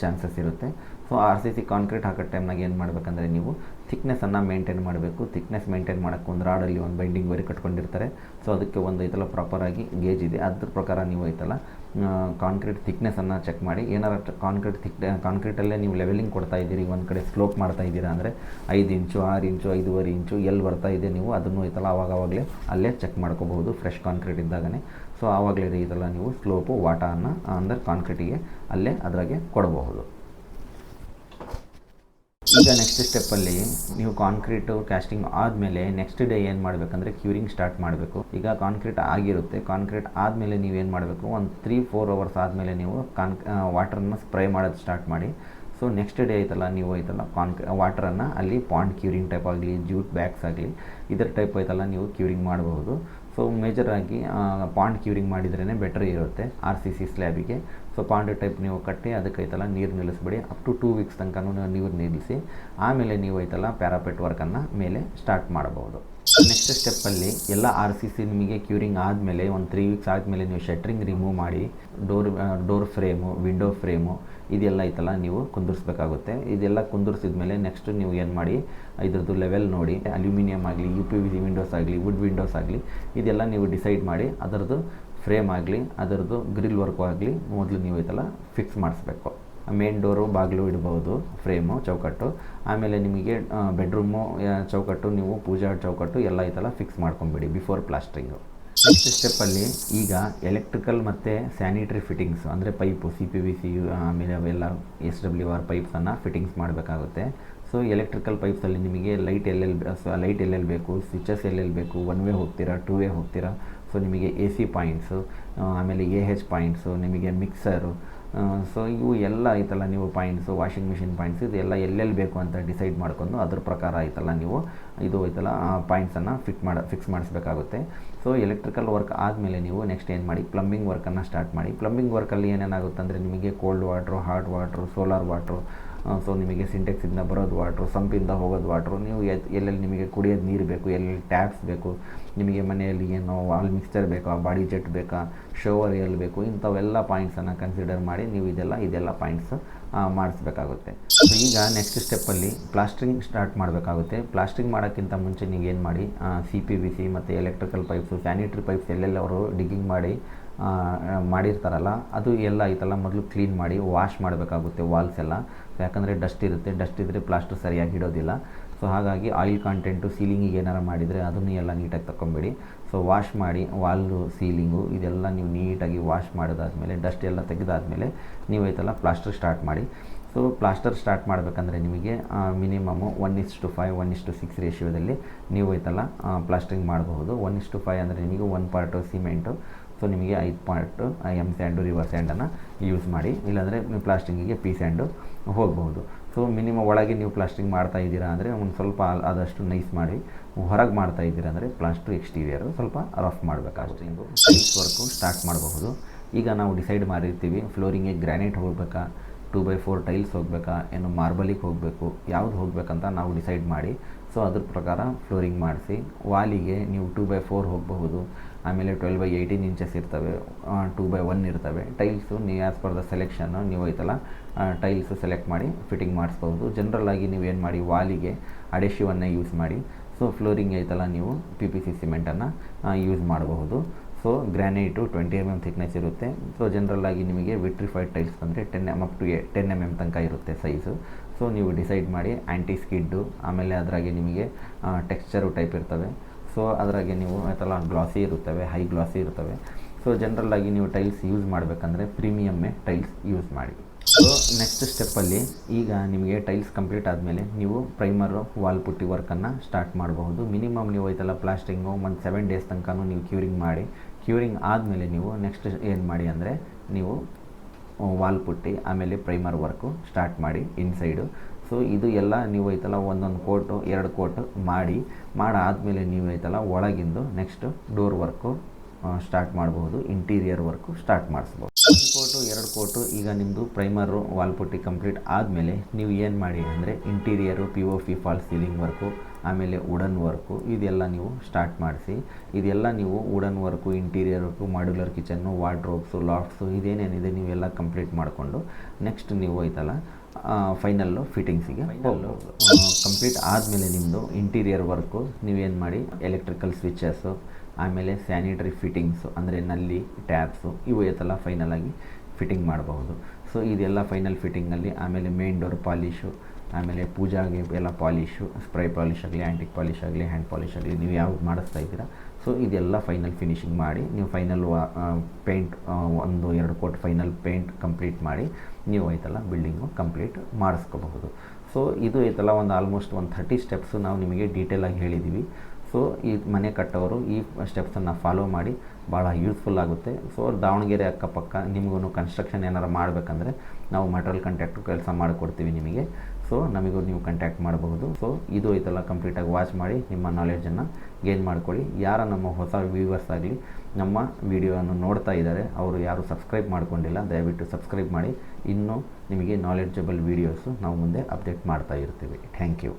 ಚಾನ್ಸಸ್ ಇರುತ್ತೆ. So R C C concrete ಹಾಕೋ ಟೈಮ್ನಾಗ ಏನು ಮಾಡಬೇಕಂದ್ರೆ ನೀವು ಥಿಕ್ನೆಸ್ಸನ್ನು ಮೇಂಟೈನ್ ಮಾಡಬೇಕು. ಥಿಕ್ನೆಸ್ ಮೇಂಟೈನ್ ಮಾಡೋಕ್ಕೆ ಒಂದು ರಾಡಲ್ಲಿ ಒಂದು ಬೈಂಡಿಂಗ್ ವೈರ್ ಕಟ್ಕೊಂಡಿರ್ತಾರೆ. ಸೊ ಅದಕ್ಕೆ ಒಂದು ಐತಲ್ಲ ಪ್ರಾಪರಾಗಿ ಗೇಜ್ ಇದೆ. ಅದ್ರ ಪ್ರಕಾರ ನೀವು ಐತಲ್ಲ ಕಾಂಕ್ರೀಟ್ ಥಿಕ್ನೆಸ್ಸನ್ನು ಚೆಕ್ ಮಾಡಿ. ಏನಾರ ಕಾಂಕ್ರೀಟ್ ಥಿಕ್ ಕಾಂಕ್ರೀಟಲ್ಲೇ ನೀವು ಲೆವೆಲಿಂಗ್ ಕೊಡ್ತಾ ಇದ್ದೀರಿ, ಒಂದು ಕಡೆ ಸ್ಲೋಪ್ ಮಾಡ್ತಾ ಇದ್ದೀರಾ ಅಂದರೆ ಐದು ಇಂಚು, ಆರು ಇಂಚು, ಐದೂವರೆ ಇಂಚು ಎಲ್ಲಿ ಬರ್ತಾ ಇದೆ ನೀವು, ಅದನ್ನು ಐತಲ್ಲ ಆವಾಗವಾಗಲೇ ಅಲ್ಲೇ ಚೆಕ್ ಮಾಡ್ಕೋಬಹುದು ಫ್ರೆಶ್ ಕಾಂಕ್ರೀಟ್ ಇದ್ದಾಗನೇ. ಸೊ ಆವಾಗಲೇ ಇದೆಲ್ಲ ನೀವು ಸ್ಲೋಪು ವಾಟರನ್ನು ಅಂದರೆ ಕಾಂಕ್ರೀಟಿಗೆ ಅಲ್ಲೇ ಅದರಾಗೆ ಕೊಡಬಹುದು. ಈಗ ನೆಕ್ಸ್ಟ್ ಸ್ಟೆಪ್ಪಲ್ಲಿ ನೀವು ಕಾಂಕ್ರೀಟು ಕ್ಯಾಸ್ಟಿಂಗ್ ಆದಮೇಲೆ ನೆಕ್ಸ್ಟ್ ಡೇ ಏನು ಮಾಡಬೇಕಂದ್ರೆ ಕ್ಯೂರಿಂಗ್ ಸ್ಟಾರ್ಟ್ ಮಾಡಬೇಕು. ಈಗ ಕಾಂಕ್ರೀಟ್ ಆಗಿರುತ್ತೆ. ಕಾಂಕ್ರೀಟ್ ಆದಮೇಲೆ ನೀವೇನು ಮಾಡಬೇಕು? ಒಂದು ತ್ರೀ ಫೋರ್ ಅವರ್ಸ್ ಆದಮೇಲೆ ನೀವು ಕಾನ್ ವಾಟರನ್ನು ಸ್ಪ್ರೇ ಮಾಡೋದು ಸ್ಟಾರ್ಟ್ ಮಾಡಿ. ಸೊ ನೆಕ್ಸ್ಟ್ ಡೇ ಐತಲ್ಲ ನೀವು ಐತಲ್ಲ ಕಾನ್ಕ್ ವಾಟರನ್ನು ಅಲ್ಲಿ ಪಾಂಡ್ ಕ್ಯೂರಿಂಗ್ ಟೈಪ್ ಆಗಲಿ ಜ್ಯೂಟ್ ಬ್ಯಾಗ್ಸ್ ಆಗಲಿ, ಇದರ ಟೈಪ್ ಐತಲ್ಲ ನೀವು ಕ್ಯೂರಿಂಗ್ ಮಾಡಬಹುದು. ಸೊ ಮೇಜರಾಗಿ ಪಾಂಡ್ ಕ್ಯೂರಿಂಗ್ ಮಾಡಿದ್ರೇ ಬೆಟರ್ ಇರುತ್ತೆ ಆರ್ ಸಿ ಸಿ ಸ್ಲ್ಯಾಬಿಗೆ ಸೊ ಪಾಂಡ್ ಟೈಪ್ ನೀವು ಕಟ್ಟಿ, ಅದಕ್ಕೆ ಐತಲ್ಲ ನೀರು ನಿಲ್ಲಿಸ್ಬೇಡಿ. ಅಪ್ ಟು ಟೂ ವೀಕ್ಸ್ ತನಕ ನೀರು ನಿಲ್ಲಿಸಿ, ಆಮೇಲೆ ನೀವು ಐತಲ್ಲ ಪ್ಯಾರಾಪೆಟ್ ವರ್ಕನ್ನು ಮೇಲೆ ಸ್ಟಾರ್ಟ್ ಮಾಡಬಹುದು. ನೆಕ್ಸ್ಟ್ ಸ್ಟೆಪ್ಪಲ್ಲಿ ಎಲ್ಲ ಆರ್ ಸಿ ಸಿ ನಿಮಗೆ ಕ್ಯೂರಿಂಗ್ ಆದಮೇಲೆ, ಒಂದು ತ್ರೀ ವೀಕ್ಸ್ ಆದಮೇಲೆ ನೀವು ಶಟ್ರಿಂಗ್ ರಿಮೂವ್ ಮಾಡಿ door door frame window frame ಇದೆಲ್ಲ ಐತಲ್ಲ, ನೀವು ಕುಂದಿರಿಸ್ಬೇಕಾಗುತ್ತೆ. ಇದೆಲ್ಲ ಕುಂದಿರಿಸಿದ ಮೇಲೆ ನೆಕ್ಸ್ಟ್ ನೀವು ಏನು ಮಾಡಿ ಇದರದ್ದು ಲೆವೆಲ್ ನೋಡಿ ಅಲ್ಯೂಮಿನಿಯಂ ಆಗಲಿ ಯು ಪಿ ವಿ ವಿಂಡೋಸ್ ಆಗಲಿ ವುಡ್ ವಿಂಡೋಸ್ ಆಗಲಿ, ಇದೆಲ್ಲ ನೀವು ಡಿಸೈಡ್ ಮಾಡಿ, ಅದರದ್ದು ಫ್ರೇಮ್ ಆಗಲಿ, ಅದರದ್ದು ಗ್ರಿಲ್ ವರ್ಕು ಆಗಲಿ, ಮೊದಲು ನೀವು ಇದೆಲ್ಲ ಫಿಕ್ಸ್ ಮಾಡಿಸ್ಬೇಕು. ಮೇನ್ ಡೋರು ಬಾಗಿಲು ಇಡ್ಬೋದು ಫ್ರೇಮು ಚೌಕಟ್ಟು. ಆಮೇಲೆ ನಿಮಗೆ ಬೆಡ್ರೂಮು ಚೌಕಟ್ಟು, ನೀವು ಪೂಜಾ ಚೌಕಟ್ಟು ಎಲ್ಲ ಐತಲ್ಲ ಫಿಕ್ಸ್ ಮಾಡ್ಕೊಂಬಿಡಿ ಬಿಫೋರ್ ಪ್ಲಾಸ್ಟ್ರಿಂಗು ನೆಕ್ಸ್ಟ್ ಸ್ಟೆಪ್ಪಲ್ಲಿ ಈಗ ಎಲೆಕ್ಟ್ರಿಕಲ್ ಮತ್ತು ಸ್ಯಾನಿಟರಿ ಫಿಟ್ಟಿಂಗ್ಸ್ ಅಂದರೆ pipe C P V C ಆಮೇಲೆ ಅವೆಲ್ಲ ಎಸ್ ಡಬ್ಲ್ಯೂ ಆರ್ ಪೈಪ್ಸನ್ನು ಫಿಟ್ಟಿಂಗ್ಸ್ ಮಾಡಬೇಕಾಗುತ್ತೆ. ಸೊ ಎಲೆಕ್ಟ್ರಿಕಲ್ ಪೈಪ್ಸಲ್ಲಿ ನಿಮಗೆ ಲೈಟ್ ಎಲ್ಲೆಲ್ಲಿ ಲೈಟ್ ಎಲ್ಲೆಲ್ಲಿ ಬೇಕು ಸ್ವಿಚಸ್ ಎಲ್ಲೆಲ್ಲಿ ಬೇಕು ಒನ್ ವೇ ಹೋಗ್ತೀರಾ ಟೂ ವೇ ಹೋಗ್ತೀರಾ? ಸೊ ನಿಮಗೆ ಎ ಸಿ ಪಾಯಿಂಟ್ಸು ಆಮೇಲೆ ಎ ಹೆಚ್ ಪಾಯಿಂಟ್ಸು ನಿಮಗೆ ಮಿಕ್ಸರು ಸೊ ಇವು ಎಲ್ಲ ಐತಲ್ಲ ನೀವು ಪಾಯಿಂಟ್ಸು ವಾಷಿಂಗ್ ಮಿಷಿನ್ ಪಾಯಿಂಟ್ಸ್ ಇದೆಲ್ಲ ಎಲ್ಲೆಲ್ಲಿ ಬೇಕು ಅಂತ ಡಿಸೈಡ್ ಮಾಡ್ಕೊಂಡು ಅದ್ರ ಪ್ರಕಾರ ಐತಲ್ಲ ನೀವು ಇದು ಐತಲ್ಲ ಪಾಯಿಂಟ್ಸನ್ನು ಫಿಟ್ ಮಾಡಿ ಫಿಕ್ಸ್ ಮಾಡಿಸ್ಬೇಕಾಗುತ್ತೆ. ಸೊ ಎಲೆಕ್ಟ್ರಿಕಲ್ ವರ್ಕ್ ಆದಮೇಲೆ ನೀವು ನೆಕ್ಸ್ಟ್ ಏನು ಮಾಡಿ? ಪ್ಲಂಬಿಂಗ್ ವರ್ಕನ್ನು ಸ್ಟಾರ್ಟ್ ಮಾಡಿ. ಪ್ಲಂಬಿಂಗ್ ವರ್ಕಲ್ಲಿ ಏನೇನಾಗುತ್ತೆ ಅಂದರೆ ನಿಮಗೆ cold water hot water solar water so ನಿಮಗೆ ಸಿಂಟೆಕ್ಸಿಂದ ಬರೋದು ವಾಟ್ರು ಸಂಪಿಂದ ಹೋಗೋದು ವಾಟ್ರು ನೀವು ಎಲ್ಲೆಲ್ಲಿ ನಿಮಗೆ ಕುಡಿಯೋದು ನೀರು ಬೇಕು, ಎಲ್ಲೆಲ್ಲಿ ಟ್ಯಾಪ್ಸ್ ಬೇಕು ನಿಮಗೆ ಮನೆಯಲ್ಲಿ ಏನು ವಾಲ್ ಮಿಕ್ಸ್ಚರ್ ಬೇಕಾ, ಬಾಡಿ ಜೆಟ್ ಬೇಕಾ ಶೋವರ್ ಎಲ್ಲಿ ಬೇಕು, ಇಂಥವೆಲ್ಲ ಪಾಯಿಂಟ್ಸನ್ನು ಕನ್ಸಿಡರ್ ಮಾಡಿ ನೀವು ಇದೆಲ್ಲ ಇದೆಲ್ಲ ಪಾಯಿಂಟ್ಸ್ ಮಾಡಿಸ್ಬೇಕಾಗುತ್ತೆ. ಈಗ ನೆಕ್ಸ್ಟ್ ಸ್ಟೆಪ್ಪಲ್ಲಿ ಪ್ಲಾಸ್ಟ್ರಿಂಗ್ ಸ್ಟಾರ್ಟ್ ಮಾಡಬೇಕಾಗುತ್ತೆ. ಪ್ಲಾಸ್ಟ್ರಿಂಗ್ ಮಾಡೋಕ್ಕಿಂತ ಮುಂಚೆ ನೀವು ಏನು ಮಾಡಿ ಸಿ ಪಿ ವಿ ಸಿ ಮತ್ತು ಎಲೆಕ್ಟ್ರಿಕಲ್ ಪೈಪ್ಸು ಸ್ಯಾನಿಟ್ರಿ ಪೈಪ್ಸ್ ಎಲ್ಲೆಲ್ಲ ಅವರು ಡಿಗ್ಗಿಂಗ್ ಮಾಡಿ ಮಾಡಿರ್ತಾರಲ್ಲ, ಅದು ಎಲ್ಲ ಐತಲ್ಲ ಮೊದಲು ಕ್ಲೀನ್ ಮಾಡಿ ವಾಶ್ ಮಾಡಬೇಕಾಗುತ್ತೆ ವಾಲ್ಸ್ ಎಲ್ಲ. ಯಾಕಂದರೆ ಡಸ್ಟ್ ಇರುತ್ತೆ ಡಸ್ಟ್ ಇದ್ದರೆ ಪ್ಲಾಸ್ಟರ್ ಸರಿಯಾಗಿ ಇಡೋದಿಲ್ಲ ಸೊ ಹಾಗಾಗಿ ಆಯಿಲ್ ಕಾಂಟೆಂಟು ಸೀಲಿಂಗಿಗೆ ಏನಾರು ಮಾಡಿದರೆ ಅದನ್ನು ಎಲ್ಲ ನೀಟಾಗಿ ತಗೊಂಬೇಡಿ ಸೊ ವಾಶ್ ಮಾಡಿ ವಾಲ್ ಸೀಲಿಂಗು ಇದೆಲ್ಲ ನೀವು ನೀಟಾಗಿ ವಾಶ್ ಮಾಡಿದಾದಮೇಲೆ ಡಸ್ಟ್ ಎಲ್ಲ ತೆಗೆದಾದ್ಮೇಲೆ ನೀವು ಐತಲ್ಲ ಪ್ಲಾಸ್ಟರ್ ಸ್ಟಾರ್ಟ್ ಮಾಡಿ. ಸೊ ಪ್ಲಾಸ್ಟರ್ ಸ್ಟಾರ್ಟ್ ಮಾಡಬೇಕಂದ್ರೆ ನಿಮಗೆ minimum one is to five one is to six ರೇಷಿಯೋದಲ್ಲಿ ನೀವು ಐತಲ್ಲ ಪ್ಲಾಸ್ಟ್ರಿಂಗ್ ಮಾಡಬಹುದು. ಒನ್ ಇಸ್ ಟು ಫೈವ್ ಅಂದರೆ ನಿಮಗೆ ಒನ್ ಪಾರ್ಟು ಸಿಮೆಂಟು ಸೊ ನಿಮಗೆ ಐದು ಪಾರ್ಟು ಎಂ ಸ್ಯಾಂಡು ರಿವರ್ ಸ್ಯಾಂಡನ್ನು ಯೂಸ್ ಮಾಡಿ. ಇಲ್ಲಾಂದರೆ ಪ್ಲಾಸ್ಟಿಂಗಿಗೆ ಪಿ ಸ್ಯಾಂಡು ಹೋಗಬಹುದು. ಸೊ ಮಿನಿಮಮ್ ಒಳಗೆ ನೀವು ಪ್ಲಾಸ್ಟಿಂಗ್ ಮಾಡ್ತಾ ಇದ್ದೀರಾ ಅಂದರೆ ಒಂದು ಸ್ವಲ್ಪ ಆದಷ್ಟು ನೈಸ್ ಮಾಡಿ ಹೊರಗೆ ಮಾಡ್ತಾ ಇದ್ದೀರಾ ಅಂದರೆ ಪ್ಲಾಸ್ಟ್ರ್ ಎಕ್ಸ್ಟೀರಿಯರು ಸ್ವಲ್ಪ ರಫ್ ಮಾಡಬೇಕಾಗುತ್ತೆ. ಇದು ಟೈಲ್ಸ್ ವರ್ಕು ಸ್ಟಾರ್ಟ್ ಮಾಡಬಹುದು. ಈಗ ನಾವು ಡಿಸೈಡ್ ಮಾಡಿರ್ತೀವಿ ಫ್ಲೋರಿಂಗಿಗೆ ಗ್ರ್ಯಾನೈಟ್ ಹೋಗಬೇಕಾ ಟೂ ಬೈ ಫೋರ್ ಟೈಲ್ಸ್ ಹೋಗಬೇಕಾ ಏನು ಮಾರ್ಬಲಿಗೆ ಹೋಗಬೇಕು ಯಾವ್ದು ಹೋಗಬೇಕಂತ ನಾವು ಡಿಸೈಡ್ ಮಾಡಿ ಸೊ ಅದ್ರ ಪ್ರಕಾರ ಫ್ಲೋರಿಂಗ್ ಮಾಡಿಸಿ ವಾಲಿಗೆ ನೀವು ಟೂ ಬೈ ಫೋರ್ ಹೋಗಬಹುದು. ಆಮೇಲೆ ಟ್ವೆಲ್ ಬೈ ಏಯ್ಟೀನ್ ಇಂಚಸ್ ಇರ್ತವೆ ಟೂ ಬೈ ಒನ್ ಇರ್ತವೆ. ಟೈಲ್ಸು ನೀವು ಆ್ಯಸ್ ಪರ್ ದ ಸೆಲೆಕ್ಷನ್ನು ನೀವು ಐತಲ್ಲ ಟೈಲ್ಸು ಸೆಲೆಕ್ಟ್ ಮಾಡಿ ಫಿಟ್ಟಿಂಗ್ ಮಾಡಿಸ್ಬೋದು ಜನ್ರಲಾಗಿ ನೀವು ಏನು ಮಾಡಿ, ವಾಲಿಗೆ ಅಡೆಶಿವನ್ನೇ ಯೂಸ್ ಮಾಡಿ. ಸೊ ಫ್ಲೋರಿಂಗ್ ಐತಲ್ಲ ನೀವು ಪಿ ಪಿ ಸಿ ಸಿಮೆಂಟನ್ನು ಯೂಸ್ ಮಾಡಬಹುದು. So granite twenty M M thickness ಇರುತ್ತೆ ಸೊ ಜನರಲ್ಲಾಗಿ ನಿಮಗೆ ವಿಟ್ರಿಫೈಡ್ ಟೈಲ್ಸ್ ಅಂದರೆ ten M up to a ten M M ತನಕ ಇರುತ್ತೆ ಸೈಜು ಸೊ ನೀವು ಡಿಸೈಡ್ ಮಾಡಿ ಆ್ಯಂಟಿ ಸ್ಕಿಡ್ಡು ಆಮೇಲೆ ಅದರಾಗೆ ನಿಮಗೆ ಟೆಕ್ಸ್ಚರು ಟೈಪ್ ಇರ್ತವೆ. ಸೊ ಅದರಾಗೆ ನೀವು ಆಯ್ತಲ್ಲ ಗ್ಲಾಸಿ ಇರುತ್ತವೆ ಹೈ ಗ್ಲಾಸಿ ಇರ್ತವೆ ಸೊ ಜನರಲ್ಲಾಗಿ ನೀವು ಟೈಲ್ಸ್ ಯೂಸ್ ಮಾಡಬೇಕಂದ್ರೆ ಪ್ರೀಮಿಯಮ್ಮೇ ಟೈಲ್ಸ್ ಯೂಸ್ ಮಾಡಿ. ಸೊ ನೆಕ್ಸ್ಟ್ ಸ್ಟೆಪ್ಪಲ್ಲಿ ಈಗ ನಿಮಗೆ ಟೈಲ್ಸ್ ಕಂಪ್ಲೀಟ್ ಆದಮೇಲೆ ನೀವು ಪ್ರೈಮರು ವಾಲ್ ಪುಟ್ಟಿ ವರ್ಕನ್ನು ಸ್ಟಾರ್ಟ್ ಮಾಡಬಹುದು. ಮಿನಿಮಮ್ ನೀವು ಐತಲ್ಲ ಪ್ಲಾಸ್ಟಿಂಗು ಒಂದು ಸೆವೆನ್ ಡೇಸ್ ತನಕನೂ ನೀವು ಕ್ಯೂರಿಂಗ್ ಮಾಡಿ. ಕ್ಯೂರಿಂಗ್ ಆದಮೇಲೆ ನೀವು ನೆಕ್ಸ್ಟ್ ಏನು ಮಾಡಿ ಅಂದರೆ ನೀವು ವಾಲ್ ಪುಟ್ಟಿ, ಆಮೇಲೆ ಪ್ರೈಮರ್ ವರ್ಕು ಸ್ಟಾರ್ಟ್ ಮಾಡಿ ಇನ್ಸೈಡು ಸೊ ಇದು ಎಲ್ಲ ನೀವು ಐತಲ್ಲ ಒಂದೊಂದು ಕೋಟು ಎರಡು ಕೋಟು ಮಾಡಿ, ಮಾಡಾದಮೇಲೆ ನೀವು ಐತಲ್ಲ ಒಳಗಿಂದು ನೆಕ್ಸ್ಟ್ ಡೋರ್ ವರ್ಕು ಸ್ಟಾರ್ಟ್ ಮಾಡಬಹುದು ಇಂಟೀರಿಯರ್ ವರ್ಕು ಸ್ಟಾರ್ಟ್ ಮಾಡಿಸ್ಬೋದು. ಒಂದು ಕೋಟು ಎರಡು ಕೋಟು ಈಗ ನಿಮ್ಮದು ಪ್ರೈಮರು ವಾಲ್ ಪುಟ್ಟಿ ಕಂಪ್ಲೀಟ್ ಆದಮೇಲೆ ನೀವು ಏನು ಮಾಡಿ ಅಂದರೆ interior P O P fall ceiling work ಆಮೇಲೆ ವುಡನ್ ವರ್ಕು ಇದೆಲ್ಲ ನೀವು ಸ್ಟಾರ್ಟ್ ಮಾಡಿಸಿ, ಇದೆಲ್ಲ ನೀವು wooden work interior work modular kitchen wardrobes lofts ಇದೇನೇನಿದೆ ನೀವೆಲ್ಲ ಕಂಪ್ಲೀಟ್ ಮಾಡಿಕೊಂಡು ನೆಕ್ಸ್ಟ್ ನೀವು ಐತಲ್ಲ ಫೈನಲ್ಲು ಫಿಟ್ಟಿಂಗ್ಸಿಗೆ ಹೋಗ್ಬೋದು ಕಂಪ್ಲೀಟ್ ಆದಮೇಲೆ ನಿಮ್ಮದು ಇಂಟೀರಿಯರ್ ವರ್ಕು ನೀವೇನು ಮಾಡಿ? ಎಲೆಕ್ಟ್ರಿಕಲ್ ಸ್ವಿಚಸ್ಸು ಆಮೇಲೆ ಸ್ಯಾನಿಟರಿ ಫಿಟ್ಟಿಂಗ್ಸು ಅಂದರೆ ನಲ್ಲಿ ಟ್ಯಾಪ್ಸು ಇವು ಐತಲ್ಲ ಫೈನಲಾಗಿ ಫಿಟ್ಟಿಂಗ್ ಮಾಡಬಹುದು. ಸೊ ಇದೆಲ್ಲ ಫೈನಲ್ ಫಿಟ್ಟಿಂಗಲ್ಲಿ ಆಮೇಲೆ ಮೇನ್ ಡೋರ್ ಪಾಲಿಶು ಆಮೇಲೆ ಪೂಜಾಗೆ ಎಲ್ಲ ಪಾಲಿಶು ಸ್ಪ್ರೈ ಪಾಲಿಶ್ ಆಗಲಿ ಆ್ಯಂಟಿಕ್ ಪಾಲಿಶ್ ಆಗಲಿ ಹ್ಯಾಂಡ್ ಪಾಲಿಶ್ ಆಗಲಿ ನೀವು ಯಾವಾಗ ಮಾಡಿಸ್ತಾ ಇದ್ದೀರಾ? ಸೊ ಇದೆಲ್ಲ ಫೈನಲ್ ಫಿನಿಶಿಂಗ್ ಮಾಡಿ ನೀವು ಫೈನಲ್ ಪೇಂಟ್ ಒಂದು ಎರಡು ಕೋಟ್ ಫೈನಲ್ ಪೇಂಟ್ ಕಂಪ್ಲೀಟ್ ಮಾಡಿ ನೀವು ಐತಲ್ಲ ಬಿಲ್ಡಿಂಗು ಕಂಪ್ಲೀಟ್ ಮಾಡಿಸ್ಕೋಬಹುದು. ಸೊ ಇದು ಐತಲ್ಲ, ಒಂದು ಆಲ್ಮೋಸ್ಟ್ ಒಂದು ಥರ್ಟಿ ಸ್ಟೆಪ್ಸು ನಾವು ನಿಮಗೆ ಡೀಟೇಲಾಗಿ ಹೇಳಿದ್ದೀವಿ ಸೊ ಈ ಮನೆ ಕಟ್ಟೋರು ಈ ಸ್ಟೆಪ್ಸನ್ನು ಫಾಲೋ ಮಾಡಿ ಭಾಳ ಯೂಸ್ಫುಲ್ ಆಗುತ್ತೆ. ಸೊ ದಾವಣಗೆರೆ ಅಕ್ಕಪಕ್ಕ ನಿಮಗೂ ಕನ್ಸ್ಟ್ರಕ್ಷನ್ ಏನಾರು ಮಾಡಬೇಕಂದ್ರೆ ನಾವು ಮಟೀರಿಯಲ್ ಕಾಂಟ್ಯಾಕ್ಟು ಕೆಲಸ ಮಾಡಿಕೊಡ್ತೀವಿ ನಿಮಗೆ. ಸೊ ನಮಗೂ ನೀವು ಕಂಟ್ಯಾಕ್ಟ್ ಮಾಡಬಹುದು. ಸೊ ಇದು ಐತಲ್ಲ ಕಂಪ್ಲೀಟಾಗಿ ವಾಚ್ ಮಾಡಿ ನಿಮ್ಮ ನಾಲೆಡ್ಜನ್ನು ಗೇನ್ ಮಾಡ್ಕೊಳ್ಳಿ. ಯಾರ ನಮ್ಮ ಹೊಸ ವ್ಯೂವರ್ಸ್ ಆಗಲಿ ನಮ್ಮ ವಿಡಿಯೋವನ್ನು ನೋಡ್ತಾ ಇದ್ದಾರೆ. ಅವರು ಯಾರು ಸಬ್ಸ್ಕ್ರೈಬ್ ಮಾಡಿಕೊಂಡಿಲ್ಲ, ದಯವಿಟ್ಟು ಸಬ್ಸ್ಕ್ರೈಬ್ ಮಾಡಿ. ಇನ್ನೂ ನಿಮಗೆ ನಾಲೆಡ್ಜಬಲ್ ವೀಡಿಯೋಸು ನಾವು ಮುಂದೆ ಅಪ್ಡೇಟ್ ಮಾಡ್ತಾ ಇರ್ತೀವಿ. Thank you